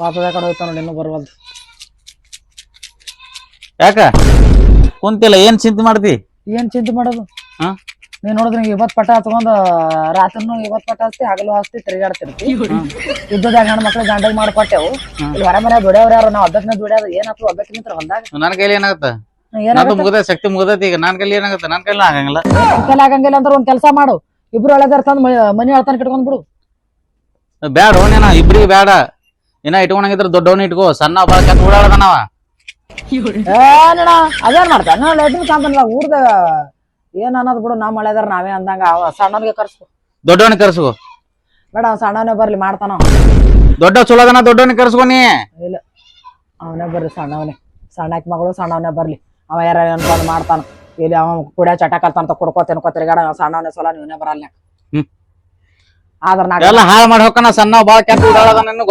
ವಾಪದ ಕಡೆ ಹೋಯ್ತಾವ ನೋಡಿ ಇನ್ನೂ ಬರ್ವಲ್ದು. ಯಾಕ? ಕುಂತಿಲ್ಲ ಏನ್ ಚಿಂತೆ ಮಾಡ್ತಿ? ಏನ್ ಚಿಂತೆ ಮಾಡೋದು? ಹಾ ನೀನ್ ನೋಡಿದ್ರೆ ಇವತ್ತು ಪಟ ರಾತ್ರಿನು ಇವತ್ ಪಟ ಹಾಸ್ತಿ ಹಗಲು ಹಾಸ್ತಿ ತಿರುಗಾಡ್ತಿರ್ತಿ. ಯುದ್ಧದ ಹೆಣ್ಣು ಮಕ್ಳು ಗಂಡಗ್ ಮಾಡ್ಕೊಟ್ಟೆವು. ಇಲ್ಲಿ ಹೊರ ಮನೆ ದುಡಿಯವ್ರ ಯಾರು ನಾವ್ ಒಬ್ಬಕ್ನ ದುಡಿಯೋದು ಏನಾಯ್ತು ಒಬ್ಬಕ್ಕೆ ನಿಂತ್ರ ಹೊಲ್ದಾಗ? ನನ್ನ ಕೈಲಿ ಏನಾಗತ್ತ? ನಂದು ಏನಾಗುತ್ತೆ? ಮುಗ್ದ ಶಕ್ತಿ ಮುಗದೈತಿ ಈಗ ನನ್ ಕೈಲಿ ಏನಾಗತ್ತ? ನನ್ ಕೈಲಿ ಆಗಂಗಿಲ್ಲ. ಕೈಲಿ ಆಗಂಗಿಲ್ಲ ಅಂದ್ರೆ ಒಂದ್ ಕೆಲಸ ಮಾಡು. ಇಬ್ರು ಒಳಗಾರ ತಂದ್ ಮನಿ ಅಳ್ತಾನ ಕಿಟ್ಕೊಂಡ್ ಬಿಡು. ಬ್ಯಾಡ ಓನೇನ ಇಬ್ರಿಗೆ ಬ್ಯಾಡ. ಇನ್ನ ಇಟ್ಕೊಂಡಂಗಿದ್ರ ದೊಡ್ಡವನ್ ಇಟ್ಕೋ ಸಣ್ಣ ಬಾಳಕ ಓಡಾಡದನವ. ಏನಣ್ಣ ಅದೇನ್ ಮಾಡ್ತಾನ ಲೈಟಿಂಗ್ ಕಾಂತಲ್ಲ ಊರ್ದ ಏನ್ ಅನ್ನೋದ್ ಬಿಡು ನಮ್ಮ ಮಳೆದಾರ ನಾವೇ ಅಂದಂಗ. ಅವ ಸಣ್ಣವ್ನಿಗೆ ಕರ್ಸ್ಕೊ. ದೊಡ್ಡವನ್ ಕರ್ಸ್ಕೋ. ಬೇಡ ಅವ್ನ್ ಸಣ್ಣವನೇ ಬರ್ಲಿ ಮಾಡ್ತಾನ ಅವ. ದೊಡ್ಡ ಚಲೋ ಅದನ ದೊಡ್ಡವನ್ ಕರ್ಸ್ಕೊನಿ ಇಲ್ಲ. ಅವನೇ ಬರ್ಲಿ ಸಣ್ಣವನೇ. ಸಣ್ಣಕ್ ಮಗಳು ಸಣ್ಣವನೇ ಬರ್ಲಿ. ಅವ ಯಾರ ಅನ್ಕೊಂಡ್ ಮಾಡ್ತಾನ. ಇಲ್ಲಿ ಅವ ಕುಡಿಯ ಚಟ ಕಲ್ತಾನ ಕುಡ್ಕೋ ತಿನ್ಕೋ ತಿರ್ಗಾಡ ಸಣ್ಣವನೇ ಸಲ ನೀವನೇ ಬರಲ್ಲ ಹ್ಮ್. ಆದ್ರ ನಾ ಎಲ್ಲ ಹಾಳ ಮಾಡಿ ಹೋಗಣ ಸಣ್ಣ ಬಾಳ ಕೆಟ್ಟ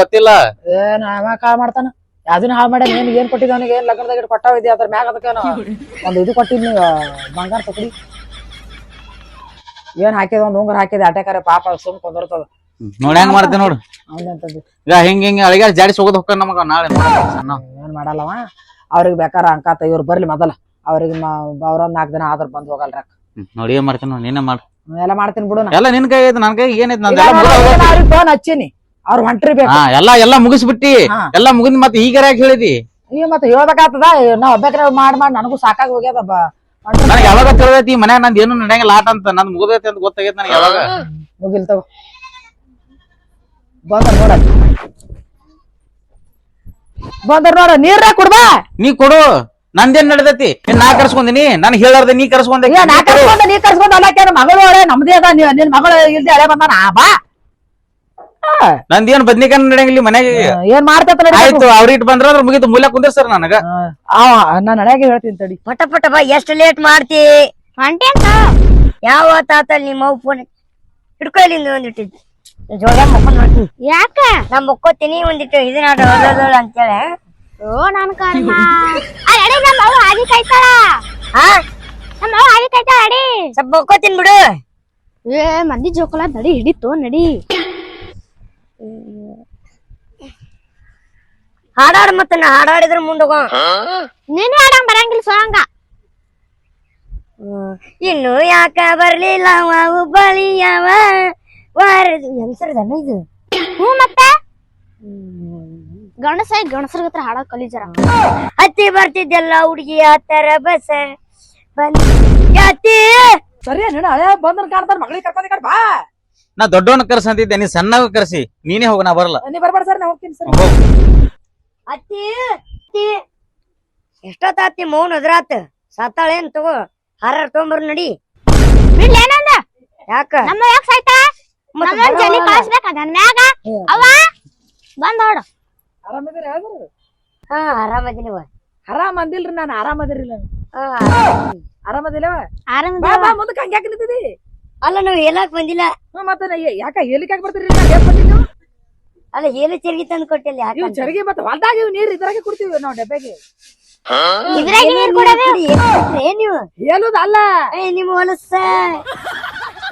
ಗೊತ್ತಿಲ್ಲ? ಏನ್ ಅವ ಕಾಳ್ ಮಾಡ್ತಾನ? ಅದನ್ನ ಹಾಳು ಮಾಡಿ ಏನ್ ಏನ್ ಕೊಟ್ಟಿದ್ದ ಅವನಿಗೆ? ಏನ್ ಲಗ್ನದಾಗ ಕೊಟ್ಟಾವ ಇದೆ ಅದ್ರ ಮ್ಯಾಗ ಅದಕ್ಕೇನು ಒಂದ್ ಇದು ಕೊಟ್ಟಿದ್ನಿ ಬಂಗಾರ ತಕಡಿ ಏನ್ ಹಾಕಿದ? ಒಂದ್ ಉಂಗುರ ಹಾಕಿದ. ಅಟ್ಯಾಕಾರ ಪಾಪ ಸುಮ್ ಕೊಂದಿರ್ತದ. ನೋಡಿ ಹೆಂಗ್ ಮಾಡ್ತೀನಿ ನೋಡು. ಈಗ ಹಿಂಗ ಹಿಂಗ ಅಳಿಗಾರ ಜಾಡಿ ಹೋಗೋದ್ ಹೊಕ್ಕ ನಮಗ ನಾಳೆ ಏನ್ ಮಾಡಲ್ಲವ? ಅವ್ರಿಗೆ ಬೇಕಾರ ಅಂಕಾತ ಇವ್ರು ಬರ್ಲಿ ಮೊದಲ. ಅವ್ರಿಗೆ ಅವ್ರೊಂದ್ ನಾಲ್ಕು ದಿನ ಆದ್ರ ಬಂದ್ ಹೋಗಲ್ರ ನೋಡಿ ಏನ್ ಮಾಡ್ತೀನಿ ನೋಡಿ ನೀನೇ ಮಾಡು. ಎಲ್ಲ ಮಾಡ್ತೀನಿ ಬಿಡು ನಾ. ಎಲ್ಲ ನಿನ್ ಕೈ ಐತಿ ನನ್ ಕೈ ಏನೈತಿ ಮುಗ್ದ ಹೋಗೈತಿ. ಅವ್ರಿಗೆ ಫೋನ್ ಹಚ್ಚೀನಿ. ಅವ್ರ ಹೊಂಟ್ರಿ ಬೇಕು. ಹಾ ಎಲ್ಲಾ ಎಲ್ಲಾ ಮುಗಿಸ್ಬಿಟ್ಟಿ. ಎಲ್ಲ ಎಲ್ಲಾ ಮುಗಿದ್ ಮತ್ತೆ ಈಗ ಯಾಕೆ ಹೇಳಿದಿ? ಈಗ ಮತ್ತೆ ಹೇಳ್ಬೇಕಾಗ್ತದ? ನಾ ಒಬ್ಬಕ್ರೆ ಮಾಡ್ ಮಾಡಿ ನನಗೂ ಸಾಕಾಗಿ ಹೋಗ್ಯದ ಬ. ಹೊಂಟ್ರಿ ನನಗೆ ಯಾವಾಗ ತಿಳಿದೈತಿ ಮನ್ಯಾಗ ನಂದ್ ಏನು ನಡೆಯಂಗಿಲ್ಲ ಆಟ ಅಂತ. ನಂದು ಮುಗಿದೈತಿ ಅಂತ ಗೊತ್ತಾಗೈತಿ ನನಗೆ ಯಾವಾಗ. ಮುಗಿಲ್ ತಗೋ. ಬಂದ್ರ ನೋಡ. ಬಂದ್ರ ನೋಡ ನೀರ ಕುಡ್ಬಾ? ನೀ ಕೊಡು. ನಂದೇನ್ ನಡೆದೈತಿ? ನಾ ಕರ್ಸ್ಕೊಂದಿನಿ? ನನ್ ಹೇಳಾರ್ದೆ ನೀ ಕರ್ಸ್ಕೊಂಡೆ. ಏ ನಾ ಕರ್ಸ್ಕೊಂಡ ನೀ ಕರ್ಸ್ಕೊಂಡ ಅಲ್ಲಕ್ಕೇನು ಮಗಳು ಒಳ್ಳೆ ನಮ್ದೇ ಅದ ನೀ- ನಿನ್ ಮಗಳು ಇಲ್ದೆ ಹಳೆ ಬಂದಾನ? ಆ, ಬಾ. ಆ, ನಂದೇನ್ ಬದ್ನಿಕಾಯಿ ನಡೆಯಂಗಿಲ್ಲ ಮನೆಗೆ ಏನ್ ಮಾಡ್ತೈತ ನೋಡಿ ಆಯ್ತು ಅವ್ರಿಟ್ ಬಂದ್ರ ಅದ್ರ ಮುಗಿತು ಮೂಲ ಕುಂದಿರ್ಸ್ತಾರ ನನಗ. ಆ ನಾನು ನಡೆಯಾಗ ಹೇಳ್ತೀನಿ ತಡಿ. ಪಟ ಪಟ ಬಾ ಎಷ್ಟು ಲೇಟ್ ಮಾಡ್ತಿ? ಹೊಂಟೇಂತ ಯಾವ ತಾತ ನಿಮ್ಮ ಅವ್ ಫೋನ್ ಹಿಡ್ಕೊಳ್ಳಿ ಒಂದಿಟ್ಟಿದ್ದು ಜೋಗ ಮಾಡ್ತೀನಿ ಯಾಕ? ನಾ ಮುಕ್ಕೋತೀನಿ ಒಂದಿಟ್ಟು ಇದನ್ನ ಅಂತೇಳಿ. ಓ ನನ್ ಕರ್ಮ. ಅಡಿ ನಮ್ಮ ಅವ್ವ ಹಾಗೆ ಕಾಯ್ತಾಳ. ಹಾ ನಮ್ಮ ಅವ್ವ ಹಾಗೆ ಕಾಯ್ತಾಳ ಅಡಿ ಸ್ವಲ್ಪ ಮುಕ್ಕೋತೀನಿ ಬಿಡು. ಏ ಮಂದಿ ಜೋಕಲ ನಡಿ ಹಿಡಿತು ನಡಿ. ಹಾಡಾಡ ಮತ್ತ ನಾ ಹಾಡಾಡಿದ್ರ ಮುಂದೋಗ ನೀನು ಹಾಡಂಗ್ ಬರಂಗಿಲ್ಲ ಸೋಂಗ ಇನ್ನು ಯಾಕ ಬರ್ಲಿಲ್ಲ ಅವು ಬಳಿಯವ? ವಾರ ಹೆಂಗಸರದನ ಇದು? ಹ್ಞೂ ಮತ್ತೆ? ಗಣಸ ಗಣಸರ ಹತ್ರ ಹಾಡ ಕಲಿಜರ. ಹತ್ತಿ ಬರ್ತಿದ್ದೆಲ್ಲ ಹುಡುಗಿ ಆತರ ಬಸ. ಬಂದ್ ಯಾತಿ ಸರಿ ನೀನು ಹಳೆ ಬಂದ್ರ ಕಾಣ್ತಾರ ಮಗಳಿಗೆ ಕರ್ಕೊಂಡ್ ಈ ಬಾ. ನಾ ದೊಡ್ಡವನ್ ಕರ್ಸಂತಿದ್ದೆ ನೀ ಸಣ್ಣವ ಕರ್ಸಿ ನೀನೇ ಹೋಗ ನಾ ಬರಲ್ಲ. ನೀ ಬರ್ಬೇಡ ಸರ್ ನಾ ಹೋಗ್ತೀನಿ ಸರ್. ಹೋಗ್. ಅತ್ತಿ ಅತ್ತಿ. ಎಷ್ಟೊತ್ತಾತಿ ಮೌನ್ ಅದ್ರಾತ. ಸತ್ತಾಳೇನ್ ತಗೋ ಹಾರ ತಗೊಂಬರ್ ನಡಿ. ಬಿಡ್ಲಿ. ಏನಂದ ಯಾಕ? ನಮ್ಮ ಯಾಕೆ ಮತ್ತ್ ನಮ್ಮ ಬರೋವಲ್ಲ. ಕಳಿಸ್ಬೇಕ ನನ್ ಮ್ಯಾಗ? ಅವ್ವ? ಬಂದ್ ನೋಡು ಆರಾಮದಿರಿ ಹೇಳಿದ್ರು ಹಾ ಆರಾಮದಿನಿವ ಆರಾಮ ಅಂದಿಲ್ರಿ ನಾನು ಆರಾಮದಿರಿಲ್ಲ. ಆರಾಮದಿಲ್ಲವ ಆರಾಮ ಬಾ ಬಾ ಮುಂದಕ್ಕೆ ಹಂಗ್ಯಾಕ ನಿಂತಿದಿ ಅಲ್ಲ ನಾವು ಹೇಳಕ್ ಬಂದಿಲ್ಲ. ಹ್ಞೂ ಮತ್ತೆ ನಾ ಹೇಳಿಕ್ ಯಾಕ ಬರ್ತೀರಿ ನಾನು ಬಂದಿದ್ದು ಅಲ್ಲ ಹೇಳಿ ಚರ್ಗಿ ತಂದು ಕೊಟ್ಟಿಲ್ಲ ಯಾಕ ಇವ್ ಚರಿಗೆ ಮತ್ತೆ ಹೊಲ್ದಾಗ ಇವ್ ನೀರ್ ಇದ್ರಾಗೆ ಕೊಡ್ತೀವಿ ನಾವು ಡಬ್ಬೆಗೆ ಇದ್ರಾಗ ನೀರು ಕೊಡೋದು ಏನ್ ನೀವು? ಹೇಳುದು ಅಲ್ಲ ಏ ನಿಮ್ಮ ಹೊಲಸ.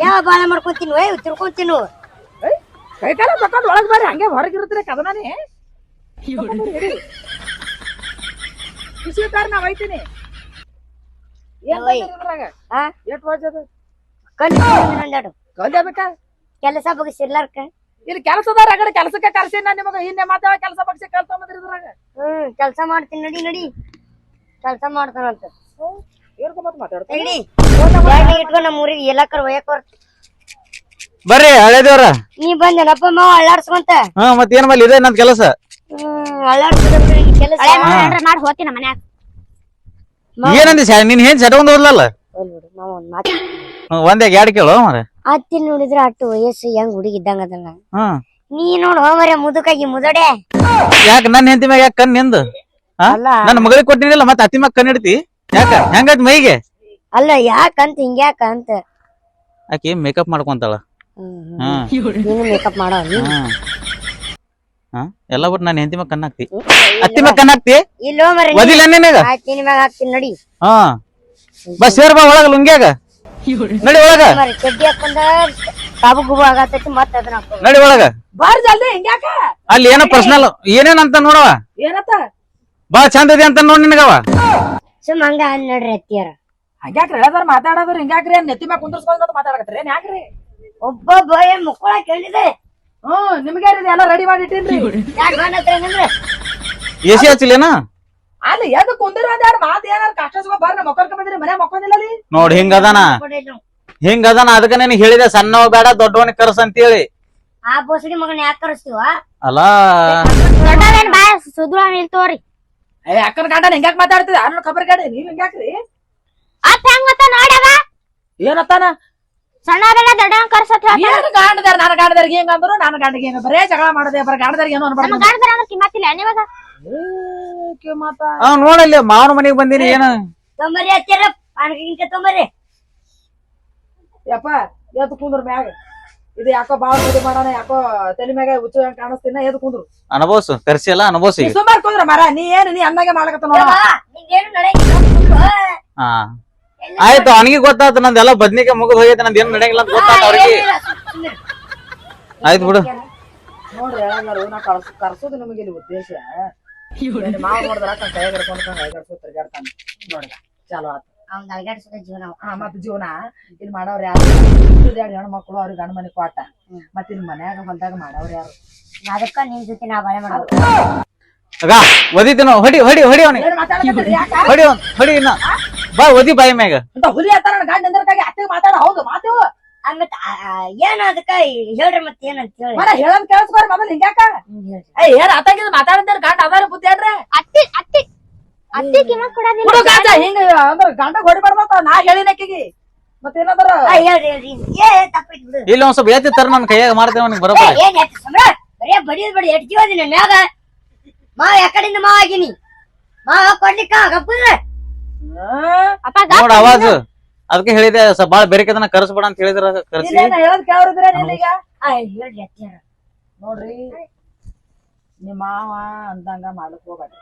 ಯಾವ ಬಾಳ ಮಾಡ್ಕೊಂತೀನಿ ತಿರ್ಕೊಂತೀನಿ ಏಯ್, ಕೈ ಕಾಲ ತಕೊಂಡ್ ಒಳಗ್ ಬರ್ರಿ ಹಂಗೆ ಹೊರಗಿರುತ್ತೆ ಕದನಾನೇ. ಖುಷಿ ಕಾರ ನಾ ಒಯ್ತೀನಿ ಏನ್ ಒಯ್. ತಂದಿರಿ ಇದ್ರಾಗ ಹಾ ಎಷ್ಟ್ ವಜದ ಕಲಿ ನಂದಾಡು ಕಲ್ಯ ಅದಕ್ಕ ಕೆಲಸ ಬಗ್ಸಿರ್ಲಾರ್ಕ ಇಲ್ಲಿ ಕೆಲಸದಾರ ಆಗಡೆ ಕೆಲಸಕ್ಕೆ ಕರ್ಸಿ ನಾ ನಿಮಗ ಹಿಂದೆ ಮಾತಾಡ ಕೆಲಸ ಬಗ್ಸಿ ಕೆಲಸ ಇದ್ರಾಗ. ಹ್ಮ್ ಕೆಲಸ ಮಾಡ್ತೀನಿ ನಡಿ ನಡಿ. ಕೆಲಸ ಮಾಡ್ತಾನಂತ ಮಾತಾಡ್ತೀನಿ. ನಡಿ. ಇಟ್ಕೊಂಡು ನಮ್ಮ ಊರಿಗೆ ಎಲ್ಲಾಕರ್ ಒಯ್ಯಕ್ ಬರ್ತ ಬರ್ರಿ ಹಳೇದೇವ್ರ. ನೀ ಬಂದೇನಪ್ಪ ಮಾವ ಅಳ್ಳಾಡ್ಸ್ಕೊಂತ ಹಾ ಮತ್ ಏನ್ ಮೇಲೆ ಇದೆ ನನ್ ಕೆಲಸ. ಹ್ಮ್ ಅಳ್ಳಾಡ್ಸ್ಕೊಂತ ಕೆಲಸ. ಹಳೆ ಮಗ ಏನ್ರ ಮಾಡಿ ಹೋಗ್ತೀನಿ ನಮ್ಮ ಮನ್ಯಾಗ. ಏನಂದಿ ಶಾ ನೀನ್ ಏನ್ ಒಂದ್ ಮಾತು. ಹ್ಮ್, ಒಂದೇ ಎರಡ್ ಕೇಳು ಮರ ಅತ್ತಿ ನೋಡಿದ್ರ ಅಟ್ಟು ವಯಸ್ಸು ಹೆಂಗ್ ಹುಡುಗಿ ಇದ್ದಂಗ ಅದನ್ನ ಹ್ಮ್. ನೀ ನೋಡು ಹೋಮರೆ ಮುದುಕಾಗಿ ಮುದಡೆ. ಯಾಕ ನನ್ ಹೆಂಡತಿ ಮ್ಯಾಗ ಯಾಕ ಕಣ್ ನಿಂದು? ಹಾ? ಅಲ್ಲ. ನನ್ನ ಮಗಳಿಗೆ ಕೊಟ್ಟಿನಿಲ್ಲ ಮತ್ತೆ ಅತ್ತಿ ಮ್ಯಾಗ ಕಣ್ ಇಡ್ತಿ? ಯಾಕ? ಹೆಂಗೈತ್ ಮೈಗೆ? ಅಲ್ಲ ಯಾಕಂತ ಅಂತ ಆಕಿ ಮೇಕಪ್ ಮಾಡ್ಕೊಂತಾಳ. ಹ್ಮ್ ಹ್ಮ್. ನೀನು ಮೇಕಪ್ ಮಾಡೋ ನೀನು. ಹಾ ಎಲ್ಲ ಬಿಟ್ಟು ನಾನು ಹೆಂಡತಿ ಮ್ಯಾಗ ಕಣ್ ಹಾಕ್ತಿ. ಅತ್ತಿ ಮ್ಯಾಗ ಕಣ್ ಹಾಕ್ತಿ? ಇಲ್ಲೋ ಮರ ಒದಿಲ್ಲ ನಿನಗ ಆಯ್ತು ಮ್ಯಾಗ ಹಾಕ್ತೀನಿ ನಡಿ. ಹಾ. ಬಸ್ ಸೇರ್ ಬಾ ಒಳಗ ಲುಂಗ್ಯಾಗ. ನಡಿ ಒಳಗ. ಮರಿ ಚಡ್ಡಿ ಹಾಕೊಂಡ ಕಾಬು ಗುಬು ಆಗತೈತಿ ಮತ್ತ ಅದನ್ನ ಹಾಕೋ. ನಡಿ ಒಳಗ. ಬಾರ್ ಜಲ್ದಿ ಹಿಂಗ್ಯಾಕ? ಅಲ್ಲಿ ಏನೋ ಪರ್ಸನಲ್ ಏನೇನಂತ ನೋಡವ? ಏನತ್ತ? ಬಾ ಚಂದ ಇದೆ ಅಂತ ನೋಡ್ ನಿನಗವ. ಸುಮ್ ಹಂಗ ಅಲ್ಲಿ ನೋಡ್ರಿ ಅತ್ತಿಯರ. ಹಂಗ್ಯಾಕ್ರಿ ಹೇಳದಾರ ಮಾತಾಡೋದ್ರ ಹಿಂಗ್ಯಾಕ್ರಿ ನೆತ್ತಿ ಮ್ಯಾಗ ಕುಂದರ್ಸ್ಕೊಂಡ್ ಮಾತಾಡಕತ್ರಿ ಏನ್ ಯಾಕ್ರಿ? ಒಬ್ಬ ಏನ್ ಮುಕ್ಕಳ ಕೇಳಿದೆ ಹ್ಮ್ ನಿಮ್ಗೆ ಎಲ್ಲ ರೆಡಿ ಮಾಡಿ ಇಟ್ಟಿನ್ರಿ ಯಾರು ಬಂದ ಹತ್ರ ಹೆಂಗಂದ್ರೆ ಎ ಸಿ ಹಚ್ಚಲೇನ ಅಲ್ಲಿ ಎದ್ ಕುಂದಿರ ಒಂದ್ ಎರಡು ಮಾತು ಏನಾರ ಕಷ್ಟ ಸುಖ ಬರ್ರಿ ಮಕ್ಕಳ್ಕ ಬಂದ್ರಿ ಮನೆ ಮಕ್ಕೊಂದಿಲ್ಲ ಅಲ್ಲಿ? ನೋಡ್ ಹಿಂಗದಾನ. ಹಿಂಗದಾನ ಅದಕ್ಕ ನಿನಗೆ ಹೇಳಿದೆ ಸಣ್ಣವ ಬೇಡ ದೊಡ್ಡವನಿಗೆ ಕರ್ಸ ಅಂತೇಳಿ ಆ ಬೋಸಡಿ ಮಗನ ಯಾಕೆ ಕರೆಸ್ತೀವ? ಅಲ್ಲ. ದೊಡ್ಡವೇನ್ ಬಾಯ ಸುದ್ರ ನಿಲ್ತೋರಿ ಏ ಅಕ್ಕನ ಗಂಡನ ಹಿಂಗ್ಯಾಕ್ ಮಾತಾಡ್ತಿದ ಅನ್ನೋ ಖಬರ್ ಗಾಡಿ ನೀವ್ ಹಿಂಗ್ಯಾಕ್ರಿ? ಅತ್ತ ಹೆಂಗ್ ಮತ್ತ ನೋಡವ ಏನತ್ತಾನ? ಸಣ್ಣವರೆಲ್ಲ ದೊಡ್ಡವನ್ ಕರ್ಸತ್ ಏನ್ ಗಾಂಡದಾರ ನನ್ನ ಗಾಂಡದಾರಿಗೆ ಹೆಂಗ ಅಂದ್ರು? ನನ್ನ ಗಾಂಡಿಗೆ ಹೆಂಗ ಬರೇ ಜಗಳ ಮಾಡದೆ ಬರ ಗಾಂಡದಾರಿಗೆ ಏನೋ ನಮ್ಮ ಅನ್ಬಾರ್ದು ಗಂಡದ್ರ ಅಂದ್ರೆ ಕಿಮ್ಮತ್ತಿಲ್ಲ ನಿಮಗ? ಏ, ಮಾತ? ಆ ನೋಡಲ್ಲಿ ಮಾವನ ಮನೆಗೆ ಬಂದಿನಿ ಏನ? ತೊಂಬರಿ ಹತ್ತಿರ ಪಾನಕಿಂಕ ತೊಂಬರಿ. ಯಪ್ಪ ಎದ್ದು ಕುಂದ್ರ ಮ್ಯಾಗ. ಇದು ಯಾಕೋ ಬಾಳ ಇದು ಮಾಡೋಣ ಯಾಕೋ ತಲೆ ಮ್ಯಾಗ ಹುಚ್ಚು ಹೆಂಗ್ ಕಾಣಿಸ್ತೀನ ಎದ್ದು ಕುಂದ್ರು. ಅನುಭವಸು ಕರ್ಸಿ ಅಲ್ಲ ಅನುಭವ್ಸಿ ಸುಮಾರು ಕುಂದ್ರ ಮರ ನೀ ಏನು ನೀ ಅಂದಾಗೆ ಮಾಡ್ಲಕತ್ತ ನೋಡ ನಿಂಗೇನು ನಡೆಯಂಗಿಲ್ಲ ಹಾ ಆಯ್ತು ಅವನಿಗೆ ಗೊತ್ತಾಯ್ತು ನಂದೆಲ್ಲ ಬದ್ನಿಕೆ ಮುಗಿದು ಹೋಗೈತೆ ನಂದು ಏನ್ ನಡೆಯಂಗಿಲ್ಲ ಅಂತ ಗೊತ್ತಾಯ್ತು ಅವ್ರಿಗೆ. ಆಯ್ತು ಬಿಡು. ನೋಡ್ರಿ ಹೇಳಂಗಾರು ನಾ ಕರ್ಸ್ ಕರ್ಸೋದು ನಿಮಗೆ ಇಲ್ಲಿ ಉದ್ದೇಶ. ಮಾವ ನೋಡಿದ್ರ ಕೈ ಹಿಡ್ಕೊಂಡು ಕೈ ಹಿಡ್ಕೊಂಡು ತಿರ್ಗಾಡ್ತಾನೆ ನೋಡ್ರಿ ಚಲೋ ಆತ. ಅವ್ನ ಜೀವನ. ಹಾ ಮತ್ ಜೀವನ ಇಲ್ಲಿ ಯಾರು? ಎರಡು ಹೆಣ್ಣು ಮಕ್ಕಳು ಅವ್ರಿಗೆ ಗಂಡ ಮನೆ ಕೊಟ್ಟ. ಮತ್ ಇಲ್ಲಿ ಮನ್ಯಾಗ ಹೊಲ್ದಾಗ ಮಾಡವ್ರ ಯಾರು? ಅದಕ್ಕ ಜೊತೆ ನಾ ಬಾಳೆ ಮಾಡೋದು. ಆಗ ಒದಿತೀನೋ ಹೊಡಿ ಹೊಡಿ ಹೊಡಿ ಅವನಿಗೆ. ಹೊಡಿ ಹೊಡಿ ಇನ್ನ. ಬಾ ಒದಿ ಬಾಯಿ ಮ್ಯಾಗ. ಅಂತ ಹುಲಿ ನನ್ನ ಗಂಡ ಎಂದ್ರಕಾಗಿ ಅತ್ತೆ ಮಾತಾಡ ಹೌದು ಮಾತು. ಏನ ಏನ್ ಅದಕ್ಕ ಹೇಳ್ರಿ ಮತ್ ಏನಂತ ಹೇಳಿ. ಮರ ಹೇಳದ್ ಕೇಳಿಸ್ಕೋರಿ ಮೊದಲ್ ಹಿಂಗ್ಯಾಕ ಏ ಏನ್ ಆತಾಗಿದ್ ಮಾತಾಡಿದ್ರ ಗಂಡ ಅದಾರ ಬುದ್ಧಿ ಏನ್ರಿ ಅತ್ತಿ ಅತ್ತಿ ಅತ್ತಿ ಕಿಮ್ಮತ್ ಕೊಡೋದಿಲ್ಲ ಹುಡುಗ ಹಿಂಗ ಅಂದ್ರ ಗಂಡ ಹೊಡಿಬಾರ್ದಂತ ನಾ ಹೇಳಿನಕ್ಕಿಗಿ ಮತ್ತೇನಂದ್ರ ಆ, ಹೇಳ್ರಿ ಹೇಳ್ರಿ. ಏ ಬಿಡು. ಇಲ್ಲಿ ಒಂದ್ ಸ್ವಲ್ಪ ಎತ್ತಿ ತರ ನನ್ನ ಕೈಯಾಗ ಮಾಡ್ತೇವೆ ಅವನಿಗೆ ಏ, ಬರೋಬ್ಬರ ಏನ್ ಎತ್ತ ಸಂಬ್ರ ಬರೇ ಬಡಿ ಬಡಿ ಎಟ್ಟಿ ಹೋದಿನ ಮ್ಯಾಗ. ಮಾವ ಯಾಕಡೆಯಿಂದ ಮಾವ ಆಗಿನಿ. ಮಾವ ಕೊಡ್ಲಿಕ್ಕ ಗಪ್ಪುದ್ರೆ ಅಪ್ಪ ನೋಡ ಅವಾಜ್ ಅದಕ್ಕೆ ಹೇಳಿದೆ ಸ ಬಾಳ ಬೇರೆಕದನ್ನ ಕರ್ಸ್ಬೇಡ ಅಂತ ಹೇಳಿದ್ರ ಕರ್ಸಿ. ಇಲ್ಲೇನ ಹೇಳದ್ ಕೇಳಿದ್ರೆ ನಿನಗ ಆ, ಹೇಳ್ರಿ ಅತ್ತಿಯಾರ. ನೋಡ್ರಿ ನಿಮ್ಮ ಮಾವ ಅಂದಂಗ ಮಾಡಕ್ ಹೋಗ್ಬೇಡ್ರಿ.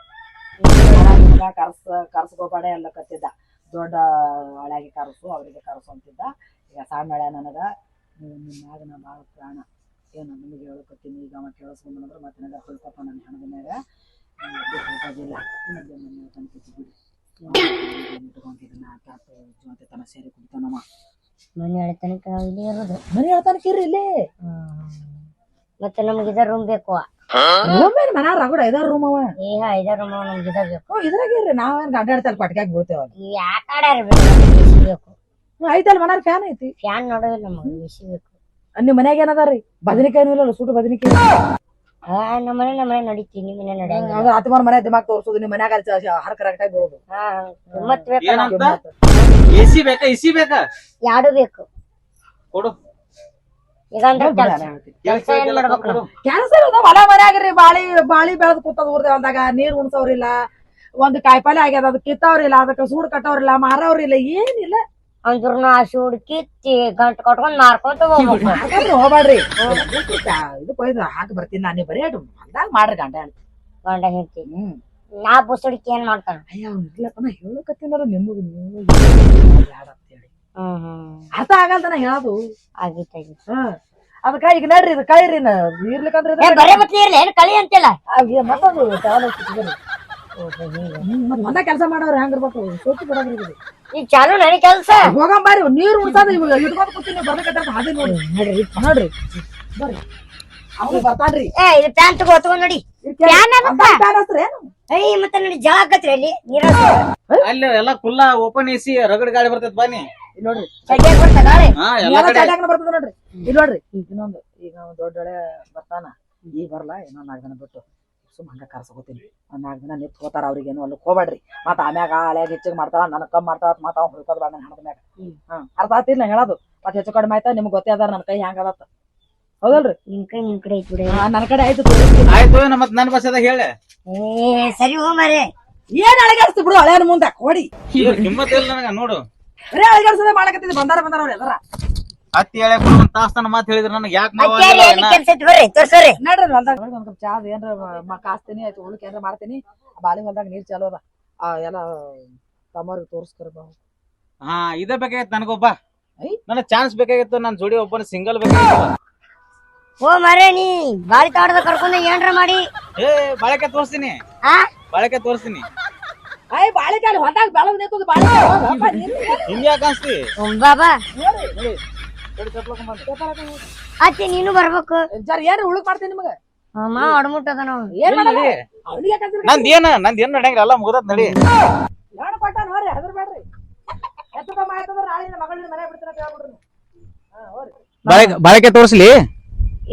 ಕರ್ಸ ಕರ್ಸ್ಕೋಬೇಡ ಎಲ್ಲ ಕತ್ತಿದ್ದ. ದೊಡ್ಡ ಹಳೆಗೆ ಕರ್ಸು ಅವರಿಗೆ ಕರ್ಸು ಅಂತಿದ್ದ. ಈಗ ಸಣ್ಣ ಹಳೆ ನನಗ. ನೀವು ನಿಮ್ಮ ಮ್ಯಾಗ ನಾ ಭಾಳ ಪ್ರಾಣ. ಏನು ನಿಮಗೆ ಹೇಳಕತ್ತೀನಿ ಈಗ ಅವ ಕೇಳಿಸ್ಕೊಂಡ್ರೆ ಮತ್ತೆ ನನಗೆ ತಿಳ್ಕೊಪ್ಪ ನನ್ನ ಹೆಣದ ಮ್ಯಾಗ ಹೋಗೋದಿಲ್ಲ ಮದ್ಯ ಮನೆ ಬಿಡಿ ಜೊತೆ ತನ ಸೇರಿ ಮನೆ ಇಲ್ಲಿ ಇರೋದು ಮನೆ ಹೇಳ್ತಾನಕ ಇರ್ರಿ ಇಲ್ಲಿ ಮತ್ತೆ ನಮ್ಗೆ ಇದ ರೂಮ್ ಬೇಕು ರೂಮ್ ಏನ್ ಮನ ರಗಡ ಐದಾರು ರೂಮ್ ಅವ ಏ ಇದ ರೂಮ್ ನಮ್ಗೆ ಇದ ಬೇಕು ಇದ್ರಾಗ ಇರ್ರಿ ನಾವೇನ್ ಅಡ್ಡಾಡ್ತಾರ ಪಟ್ಕ್ಯಾಗ ಬೀಳ್ತೇವ ಬಿಸಿ ಬೇಕು ಐತಲ್ ಮನಾರ್ ಫ್ಯಾನ್ ಐತಿ. ಫ್ಯಾನ್ ನೋಡೋದಿಲ್ಲ ನಮಗೆ ಬಿಸಿ ಬೇಕು. ನಿಮ್ ಮನ್ಯಾಗ ಏನದಾರಿ ಬದನಿಕಾಯಿ ಇಲ್ಲ ಸುಟ್ಟು ಬದನಿಕಾಯಿ ಆ ನಮ್ಮ ಮನೆ ನಮ್ಮ ಮನೆ ನಡೀತಿ ನಿಮ್ಮ ಮನೆ ನಡೆಯಂಗಿಲ್ಲ. ಅದ್ರ ಅತಿಮಾರ ಮನೆ ದಿಮಾಗ್ ತೋರ್ಸೋದು ನಿಮ್ ಮನ್ಯಾಗ ಹರ ಕರೆಕ್ಟ್ ಆಗಿ ಬೀಳೋದು. ಹಾ ಮತ್ ಬೇಕು? ಎಸಿ ಬೇಕಾ ಇಸಿ ಬೇಕಾ? ಯಾಡು ಬೇಕು. ಕೊಡು. ಈಗ ಅಂದ್ರೆ ಕೆಲ್ಸ ಕೆಲ್ಸ ಏನ್ ಮಾಡ್ಬೇಕು ನಾವು? ಕ್ಯಾನ್ಸರ್ ಅದ ಹೊಲ ಮನ್ಯಾಗ್ರಿ ಬಾಳಿ ಬಾಳಿ ಬೆಳೆದ್ ಕೂತದ ಊರ್ದ ಹೊಲ್ದಾಗ ನೀರ್ ಉಣ್ಸೋರಿಲ್ಲ ಒಂದ್ ಕಾಯಿಪಲ್ಲೆ ಆಗ್ಯದ ಅದ್ ಕಿತ್ತವ್ರಿಲ್ಲ ಅದಕ್ಕೆ ಸೂಡ್ ಕಟ್ಟವ್ರಿಲ್ಲ ಮಾರವ್ರಿಲ್ಲ ಏನಿಲ್ಲ. ಅಂದ್ರ ನಾ ಸೂಡ್ ಕಿತ್ತಿ ಗಂಟ್ ಕಟ್ಕೊಂಡ್ ಮಾರ್ಕೊಂತ ಹೋಗ್ಬೇಕು ಹೋಗ್ಬೇಡ್ರಿ ಇದು ಹಾಕಿ ಬರ್ತೀನಿ ನಾನು ಬರೀ ಹೊಲ್ದಾಗ ಮಾಡ್ರಿ ಗಂಡ. ಗಂಡ ಹೆಂಡತಿ. ಹ್ಮ್. ನಾ ಬುಸಡಿಕೆ ಏನ್ ಮಾಡ್ತಾನ? ಅಯ್ಯ ಅವ್ನು ಇರ್ಲಪ್ಪ ನಾ ಹೇಳಕತ್ತೀನಲ್ಲ ನಿಮಗ್ ನೀವು ಹ್ಮ್ ಅರ್ಥ ಆಗಲ್ದ ನಾ ಹೇಳೋದು? ಆಗಿತ್ ಆಗಿತ್. ಹ್ಮ್ ಅದಕ್ಕ ಈಗ ನಡ್ರಿ ಇದು ಕೈರಿ ಇರ್ಲಿಕ್ಕಂದ್ರೆ ಬರೇ ಮತ್ತೆ ಇರ್ಲಿ ಏನ್ ಕಳಿ ಅಂತಿಲ್ಲ? ಮತ್ತೊಂದು ಮತ್ತ ಕೆಲಸ ಮಾಡೋರು ಹೆಂಗಿರ್ಬೇಕು? ಸೋಚಿ ಬರೋದ್ರಿ ಇದು ಈಗ ಚಾಲು ನಡಿ ಕೆಲಸ. ಹೋಗಂಬಾರಿ ನೀರ್ ಉಣ್ಸೋದು ಇವಾಗ. ಇಟ್ಕೊಂಡ್ ಕೂತೀನಿ ಬರ್ಬೇಕಂತ ಹಾದಿ ನೋಡಿ. ನೋಡ್ರಿ ನೋಡ್ರಿ. ಬರ್ರಿ. ಅವ್ನು ಬರ್ತಾನ್ರಿ ಏ ಇದು ಪ್ಯಾನ್ ತಗೋ ತಗೊಂಡ್ ನೋಡಿ. ಪ್ಯಾನ್ ಏನು? ಅಯ್ಯ ಮತ್ತೆ ನೋಡಿ ಜಳ ಹಾಕತ್ರಿ ಅಲ್ಲಿ ನೀರ ಅಲ್ಲಿ ಎಲ್ಲ ಕುಲ್ಲ ಓಪನ್ ಎಸಿ ರಗಡ್ ಗಾಡಿ ಬರ್ತದ ಬನ್ನಿ. ನೋಡ್ರಿ. ಬರ್ತದ ಗಾಳಿ? ಹಾ ಎಲ್ಲ ಬರ್ತದ ನೋಡ್ರಿ. ಇಲ್ಲಿ ನೋಡ್ರಿ. ಇನ್ನೊಂದು ಈಗ ದೊಡ್ಡ ಬರ್ತಾನ. ಈಗ ಬರಲ್ಲ ಇನ್ನೊಂದ್ ನಾಲ್ಕು ಜನ ಬಿಟ್ಟು. ಸುಮ್ ಹಂಗೆ ಕರ್ಸ್ಕೊತೀನಿ ಒಂದ್ ನಾಲ್ಕು ದಿನ ನಿಂತು ಹೋತಾರ ಅವ್ರಿಗೇನು ಅಲ್ಲಿ ಹೋಗ್ಬೇಡ್ರಿ. ಮತ್ತ ಆಮ್ಯಾಗ ಹಳೆಯಾಗ ಹೆಚ್ಚಿಗೆ ಮಾಡ್ತಾವ ನನ್ ಕಮ್ಮಿ ಮಾಡ್ತಾವ ಮತ್ತ ಅವ್ನು ಹುಡ್ಕೋದ್ ಬೇಡ ನನ್ನ ಹಣದ ಮ್ಯಾಗ. ಹ್ಮ್. ಅರ್ಥ ಆತಿಲ್ಲ ನಾ ಹೇಳೋದು. ಮತ್ತು ಹೆಚ್ಚು ಕಡಿಮೆ ಆಯ್ತಾ ನಿಮ್ಗೆ ಗೊತ್ತೇ ಅದಾರ ನನ್ನ ಕೈ ಹೆಂಗ ಅದತ್ತ ಹೌದಲ್ರಿ? ನಿಮ್ಮ ಕೈ ನಿಮ್ಮ ಕಡೆ ಐತು ಬಿಡಿ. ಹಾ, ನನ್ನ ಕಡೆ ಆಯ್ತು ಆಯ್ತು ಏನ ನನ್ನ ನನ್ ಭಾಷೆದಾಗ ಹೇಳ. ಏ ಸರಿ ಹೋ ಮರೆ ಏನ್ ಅಳಗಾಡ್ಸ್ತಿ ಬಿಡು ಹಳೆಯನ್ ಮುಂದೆ ಕೊಡಿ. ನಿಮ್ಮ ಇಲ್ಲ ನನಗ ನೋಡು. ಬರೀ ಅಳಗಾಡ್ಸದೆ ಮಾಡಕತ್ತಿದ್ ಬಂದಾರ ಬಂದಾರ ಅವ್ರು ಎದರ ಹತ್ತಿ ಹೇಳಿ ಒಂದ್ ತಾಸ್ತಾನ ಮಾತ್ ಹೇಳಿದ್ರ. ನನಗೆ ಯಾಕೆ ಕೆಲ್ಸ ಐತಿ ಬರ್ರಿ ತೋರ್ಸೋರಿ ನೋಡ್ರಿ ಹೊಲ್ದಾಗ ನೋಡಿ ಒಂದ್ ಕಪ್ ಚಾ ಏನ್ರ ಮ- ಕಾಸ್ತೀನಿ ಆಯ್ತು ಉಳ್ಕ ಏನ್ರ ಮಾಡ್ತೀನಿ. ಬಾಲಿ ಹೊಲ್ದಾಗ ನೀರ್ ಚಾಲು ಅದ. ಆ ಎಲ್ಲ ತಮ್ಮವ್ರಿಗೆ ತೋರಿಸ್ಕರ ಬಾ ಹಾ ಇದೇ ಬೇಕಾಗಿತ್ತು ನನಗೊಬ್ಬ. ನನಗ್ ಚಾನ್ಸ್ ಬೇಕಾಗಿತ್ತು ನನ್ ಜೋಡಿ ಒಬ್ಬನ ಸಿಂಗಲ್ ಬೇಕಾಗಿತ್ತು. ಓ ಮರೇ ನೀ ಬಾಳಿ ತಾಡದ ಕರ್ಕೊಂಡ ಏನ್ರ ಮಾಡಿ. ಏ ಬಳಕೆ ತೋರಿಸ್ತೀನಿ. ಆ? ಬಳಕೆ ತೋರಿಸ್ತೀನಿ. ಅಯ್ಯ ಬಾಳೆಕಾಯಿ ಹೊಟ್ಟಾಗ ಬೆಳಗ್ ನಿಂತದ ಬಾಳೆಕಾಯಿ. ಹೋಗಪ್ಪ ನೀನು. ಹಿಂಗೆ ಯಾಕೆ ಅನ್ಸ್ತಿ ಬಾಬಾ ಬಾ. ನೀನು ಬರ್ಬೇಕು. ಜರ ಏನ್ ಉಳುಕ್ ಮಾಡ್ತೀನಿ ನಿಮಗ? ಅಮ್ಮ ಅಡ್ಮುಟ್ಟದ ನಾವು ಏನ್ ನಂದ್ ಏನ? ನಂದ್ ಏನ್ ನಡೆಯಂಗಿಲ್ಲ. ಎಲ್ಲ ಮುಗ್ದತ್ ನಡಿ. ಯಾಣ ಕೊಟ್ಟ ನೋಡ್ರಿ ಹೆದರ್ ಬೇಡ್ರಿ. ಎತ್ತಕ ಮಾಯ್ತಂದ್ರ ನಾಳೆ ನಿನ್ನ ಮಗಳಿನ ಮನೆ ಬಿಡ್ತೀನಿ ಅಂತ ಹೇಳ್ಬಿಡ್ರಿ ಹಾ ಹೋರಿ. ಬಾಳೆಕೆ ಬಾಳೆಕೆ ತೋರಿಸ್ಲಿ?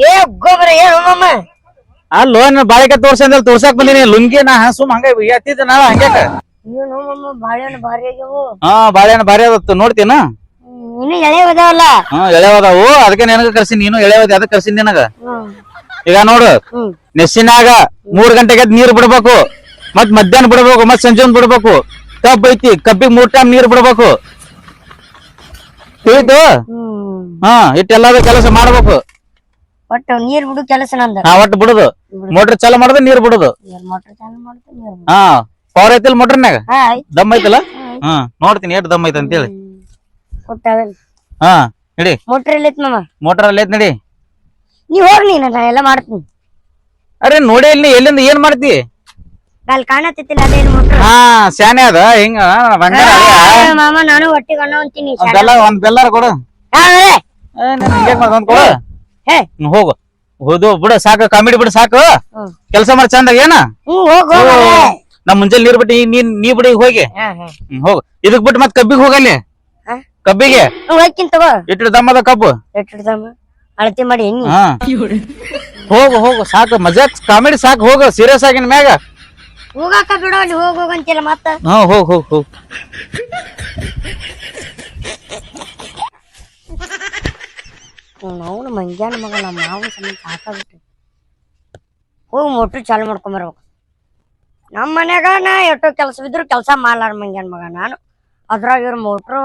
ಏ ಗೊಬ್ಬರ ಏನು ಅಲ್ಲೋ ನಾ ಬಾಳಿಕೆ ತೋರ್ಸಿ ಅಂದ್ರೆ ತೋರ್ಸಾಕ್ ಬಂದಿನಿ. ಲುಂಗಿ ನಾ ಹಸು ಹಂಗ ಎತ್ತಿದ್ದೆ ನಾ ಹಂಗ್ಯಾಕ? ಏನು ಮಮ್ಮ ಬಾಳೆಹಣ್ಣು ಭಾರಿ ಆಗ್ಯಾವು. ಹಾ ಬಾಳೆಹಣ್ಣು ಭಾರಿ ಆಗತ್ತ ನೋಡ್ತೀನ? ಇನ್ನು ಎಳೆ ಅದಾವಲ್ಲ ಹಾ ಎಳೆವದಾವು ಅದಕ್ಕೆ ನಿನಗ ಕರ್ಸಿನಿ ನೀನು ಎಳೆವದ ಅದಕ್ಕೆ ಕರ್ಸಿನಿ ನಿನಗ? ಈಗ ನೋಡು ನೆಸ್ಸಿನಾಗ ಮೂರ್ ಗಂಟೆಗೆ ಎದ್ದು ನೀರ್ ಬಿಡ್ಬೇಕು. ಮತ್ ಮಧ್ಯಾಹ್ನ ಬಿಡ್ಬೇಕು ಮತ್ ಸಂಜೆ ಒಂದ್ ಬಿಡ್ಬೇಕು. ಕಬ್ಬ್ ಐತಿ ಕಬ್ಬಿಗೆ ಮೂರ್ ಟೈಮ್ ನೀರ್ ಬಿಡ್ಬೇಕು. ತಿಳಿತು? ಹಾ ಇಟ್ಟೆಲ್ಲದ ಕೆಲಸ ಮಾಡ್ಬೇಕು. ಒಟ್ಟು ನೀರ್ ಬಿಡು ಕೆಲಸ ನಂದ. ಹಾ ಒಟ್ಟು ಬಿಡುದು. ಮೋಟ್ರ್ ಚಾಲು ಮಾಡುದು ನೀರ್ ಬಿಡುದು. ನೀರ್ ಮೋಟ್ರ್ ಚಾಲು ಮಾಡ್ತೀನಿ ಹಾ ಪವರ್ ಐತಿಲ್ ಮೋಟ್ರ್ನ್ಯಾಗ? ಹಾ ಆಯ್ತು ದಮ್ ಐತಲ್ಲ? ಹಾ ನೋಡ್ತೀನಿ ಎಷ್ಟು ದಮ್ ಐತೆ ಅಂತೇಳಿ ಹಾ ನಡಿ. ಮೋಟ್ರ್ ಎಲ್ಲೈತ್ ಮಮ್ಮ ಮೋಟರ್ ಅಲ್ಲಿ ಐತ್ ನಡಿ. ನೀವ್ ಹೋಗ್ನಿ ನಾ ಎಲ್ಲ ಮಾಡ್ತೀನಿ. ಅರೆ ನೋಡಿ ಇಲ್ಲಿ ಎಲ್ಲಿಂದ ಏನ್ ಮಾಡ್ತಿ? ಅಲ್ಲಿ ಕಾಣತ್ತಿಲ್ಲ ಅದೇನು ಮೋಟ್ರ್? ಹಾ ಅದ ಹಿಂಗ ಬಂಗಾರ ಅಳಿಯ. ಮಾಮ ನಾನು ಒಟ್ಟಿಗೆ ಅಣ್ಣ ಅಂತೀನಿ ಒಂದ್ ಬೆಲ್ಲ ಒಂದ್ ಬೆಲ್ಲಾರ ಕೊಡು. ಏ, ನೀನ್ ಹಿಂಗ್ಯಾಕ್ ಮಾಡ್ದೆ? ಒಂದ್ ಕೊಡು. ಹೇ. ಹ್ಮ್, ಹೋಗು. ಹೋದು ಬಿಡು ಸಾಕು ಕಾಮಿಡಿ ಬಿಡು ಸಾಕು. ಹ್ಮ್. ಕೆಲಸ ಮಾಡಿ ಚಂದ ಏನ? ಹ್ಮ್ ಹೋಗ್ ಮುಂಜಾನೆ ನೀರ್ ಬಿಟ್ಟು ನೀನ್ ನೀ ಬಿಡಿ ಹೋಗಿ. ಹ್ಮ್, ಹೋಗು. ಇದಕ್ ಬಿಟ್ಟು ಮತ್ ಕಬ್ಬಿಗೆ ಹೋಗಲ್ಲಿ? ಕಬ್ಬಿಗೆ? ಹೋಗ್ತೀನಿ ತಗೋ. ಇಟ್ಟು ದಮ್ಮದ ಕಬ್ಬು? ಎಟ್ಟಿಡ್ದಮ್ಮ ಅಳತಿ ಮಾಡಿ ಎಣ್ಣಿ. ಹಾ. ಹೋಗು ಹೋಗು ಸಾಕು. ಮಜಾ ಕಾಮಿಡಿ ಸಾಕು ಹೋಗು. ಸೀರಿಯಸ್ ಆಗಿನ ಮ್ಯಾಗ. ಹೋಗಾಕ ಬಿಡೋ ಅಲ್ಲಿ ಹೋಗ್ ಹೋಗ್ ಅಂತಿಲ್ಲ ಮತ್ತ? ಹಾ ಹೋಗ್ ಹೋಗ್ ಹೋಗ್. ಅವನು ಮಂಗ್ಯಾನ ಮಗ ನಮ್ಮ ಮಾವ ಸಮೇತ ಹಾಕಬಿಟ್ಟು ಹೋಗಿ ಮೋಟ್ರ್ ಚಾಲು ಮಾಡ್ಕೊಂಬರ್ಬೇಕು ನಮ್ಮ ಮನ್ಯಾಗ ನಾ ಎಷ್ಟೋ ಕೆಲಸ ಬಿದ್ರು ಕೆಲಸ ಮಾಡ್ಲಾರ ಮಂಗ್ಯಾನ ಮಗ ನಾನು. ಅದ್ರಾಗ ಇವ್ರ ಮೋಟ್ರು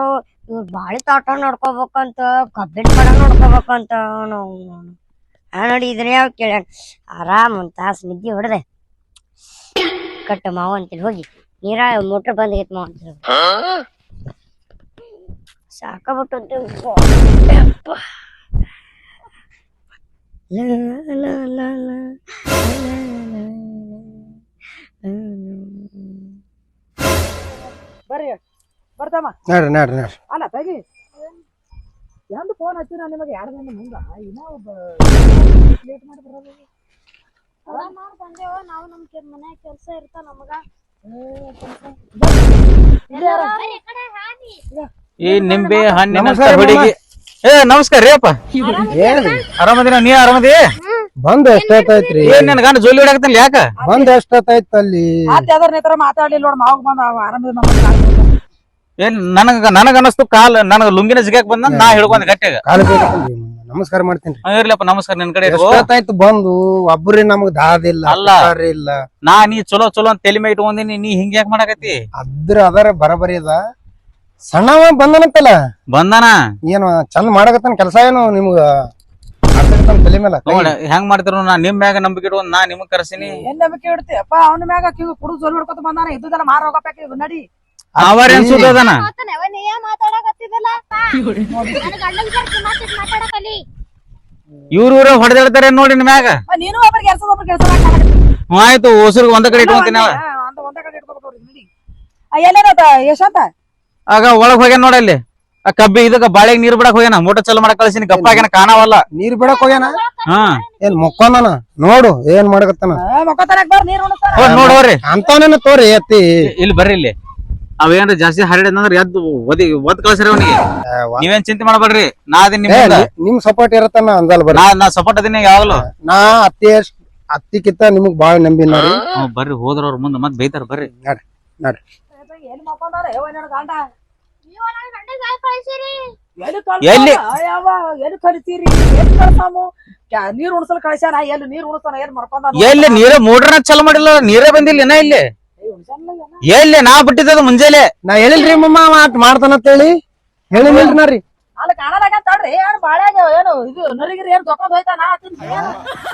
ಇವ್ರ ಬಾಳಿ ತಾಟ ನೋಡ್ಕೋಬೇಕಂತ ಕಬ್ಬಿನ ಕಡ ನೋಡ್ಕೋಬೇಕಂತ ನಾವು ನೋಡಿ ಇದನ್ನ ಯಾವ ಕೇಳ್ಯಾನ? ಆರಾಮ್ ಒಂದ್ ತಾಸು ನಿದ್ದೆ ಹೊಡೆದೆ. ಕಟ್ಟ ಮಾವ ಅಂತೇಳಿ ಹೋಗಿ. ನೀರ ಮೋಟ್ರ್ ಬಂದ್ ಮಾವ ಅಂತ la ಬರ್ರಿ. ಬರ್ತಾಮ ನೋಡ್ರಿ ನೋಡ್ರಿ ನೋಡ್ರಿ. ಅಲ್ಲ ತಗಿ. ಎಂದು ಫೋನ್ ಹಚ್ಚಿ ನಾನು ನಿಮಗೆ? ಎರಡು ದಿನ ಮುಂದ? ಇನ್ನ ಒಬ್ಬ ಲೇಟ್ ಮಾಡಿ ಬರೋದು. ನಾವು ನಮ್ ಮನೆ ಕೆಲಸ ಇರ್ತಾವ ನಮಗ. ಈ ನಿಂಬೆ ಹಣ್ಣಿನ ನಮಸ್ಕಾರ ಹುಡುಗಿ. ಏ ನಮಸ್ಕಾರ ರೀ ಅಪ್ಪ. ಏನ್ರಿ? ಆರಾಮದಿನ ನೀ ಆರಾಮದಿ? ಬಂದ್ ಎಷ್ಟೊತ್ತೈತ್ರಿ ಏನ್ ನನ್ ಗಂಡ ಜೋಲಿ ಹೊಡಕತ್ತಲ್ಲ ಯಾಕ? ಬಂದ್ ಎಷ್ಟೊತ್ತೈತ್ ಅಲ್ಲಿ ಆತ ಅದರ ನೇತ್ರ ಮಾತಾಡ್ಲಿಲ್ಲ ನೋಡ್ ಮಾವ್ ಬಂದ ಆರಾಮದಿ ನಮ್ಮ ಏನ್ ನನಗ ನನಗ ಅನಸ್ತು ಕಾಲ್ ನನಗ ಲುಂಗಿನ ಜಿಗ್ಯಾಕ್ ಬಂದ ನಾ ಹಿಡ್ಕೊಂಡ್ ಗಟ್ಟಿಯಾಗ. ಕಾಲು ನಮಸ್ಕಾರ ಮಾಡ್ತೀನಿ ಹಾ, ಇರ್ಲಪ್ಪ ನಮಸ್ಕಾರ ನಿನ್ ಕಡೆ ಇಟ್ಕೋ. ಎಷ್ಟೊತ್ತಾಯ್ತು ಬಂದು ಒಬ್ರಿ ನಮಗ್ ದಾದಿಲ್ಲ ಅಲ್ಲ. ಉಪಕಾರ ಇಲ್ಲ. ನಾ ನೀ ಚಲೋ ಚಲೋ ಅಂತ ತಲೆ ಮೇಲೆ ಇಟ್ಕೊಂದಿನಿ ನೀ ಹಿಂಗ ಯಾಕೆ ಮಾಡಕತ್ತಿ? ಅದ್ರ ಅದರ ಬರಬರಿ ಅದ. ಸಣ್ಣವ ಬಂದನಂತಲ್ಲ? ಬಂದಾನ? ಏನು ಚಂದ ಮಾಡಕತ್ತಾನ ಕೆಲಸ ಏನು ನಿಮ್ಗ? ತಲೆ ಮೇಲೆ. ನೋಡ ಹೆಂಗ್ ಮಾಡ್ತಿರೋ ನಾ ನಿಮ್ ಮ್ಯಾಗ ನಂಬಿಕೆ ಇಟ್ಕೊಂಡ್ ನಾ ನಿಮಗ್ ಕರ್ಸಿನಿ. ಏನ್ ನಂಬಿಕೆ ಇಡ್ತಿ? ಅಪ್ಪ ಅವನ ಮ್ಯಾಗ ಕಿವಿ ಕುಡಿದು ಜೋಲ್ ಹೊಡ್ಕೊತ ಬಂದಾನ ಇದ್ದುದೆಲ್ಲ ಮಾರ ಹೋಗಪ್ಪ ನಡಿ. ಅವರೇನ್ ಸುದ್ದದನ ಇವ್ರ ಹೊಡೆದಾಡ್ತಾರೆ ನೋಡಿ ನಿಮ್ಯಾಗ ಮ್ಯಾಗ. ನೀನು ಒಬ್ರಿಗೆ ಕೆಲಸ ಒಬ್ರು ಕೆಲಸ ಆಯ್ತು ಹೊಸರ್ಗ ಒಂದ ಕಡೆ ಇಟ್ಕೊಂತೀನಿ ಅವ. ಅಂತ ಒಂದ ಕಡೆ ಇಟ್ಕೋಬೇಕು ನಡಿ ಆ, ಎಲ್ಲೇನದ ಯಶಾಂತ ಆಗ ಒಳಗ್ ಹೋಗ್ಯಾನ ನೋಡಲ್ಲಿ ಆ ಕಬ್ಬಿ ಇದಕ್ಕ ಬಾಳೆಗ್ ನೀರ್ ಬಿಡಕ್ ಹೋಗ್ಯಾನ ಮೋಟರ್ ಚಾಲು ಮಾಡಕ್ ಕಳ್ಸಿನಿ ಗಪ್ಪ ಆಗ್ಯಾನ ಕಾಣವಲ್ಲ. ನೀರ್ ಬಿಡಕ್ ಹೋಗ್ಯಾನ? ಹಾ. ಏನ್ ಮುಕ್ಕೊಂದನ ನೋಡು ಏನ್ ಮಾಡಕತ್ತಾನ? ಮೊಕ್ಕತನಕ್ ಬರ್ ನೀರ್ ಉಣಿಸ್ತಾರ ಹೋಗ್ ನೋಡ್ರಿ ಅಂತವನೇನ ತೋರಿ ಎತ್ತಿ. ಇಲ್ಲಿ ಬರ್ರಿ ಇಲ್ಲಿ. ಅವೇನ್ರ ಜಾಸ್ತಿ ಹರಡಿದಂದ್ರ ಎದ್ದು ಒದಿ ಒದ್ ಕಳ್ಸ್ರಿ ಅವನಿಗೆ. ನೀವೇನ್ ಚಿಂತೆ ಮಾಡಬೇಡ್ರಿ ನಾ ಅದೀನಿ ಏ, ನಿಮ್ಮಿಂದ. ನಿಮ್ ಸಪೋರ್ಟ್ ಇರತ್ತಾನ ಅಂದಲ್ ಬರ್ರಿ. ನಾ ನಾ ಸಪೋರ್ಟ್ ಅದೀನಿ ಯಾವಾಗಲೂ. ನಾ ಅತ್ತಿ ಅತ್ತಿ ಅತ್ತಿಕಿತ್ತ ನಿಮಗ್ ಬಾಳ ನಂಬಿ ನೋಡಿ ಬರ್ರಿ ಹೋದ್ರ ಅವ್ರ ಮುಂದೆ ಮತ್ ಬೈತಾರ ಬರ್ರಿ. ನಡ್ರಿ ನಡ್ರಿ. ಎಲ್ಲಿ? ಕಳಿತೀರಿ ಕಳ್ಸಾಮು ನೀರ್ ಉಣಸಲ್ ಕಳ್ಸ್ಯಾನ ಎಲ್ಲಿ? ನೀರ್ ಉಣಸ್ತಾನ ಏನ್ ಮರ್ಕೊಂಡ ಎಲ್ಲಿ ನೀರೇ ಮೋಟ್ರನ ಚಲ ಮಾಡಿಲ್ಲ ನೀರೇ ಬಂದಿಲ್ಲ ಇನ್ನ ಇಲ್ಲಿ? ಎಲ್ಲಿ ನಾ ಬಿಟ್ಟಿದ್ದದ ಮುಂಜಾನೆ? ನಾ ಹೇಳಿಲ್ರಿ ಮಮ್ಮ ಮಾತ್ ಮಾಡ್ತಾನಂತೇಳಿ ಹೇಳಿಲ್ರಿ ನಾರಿ?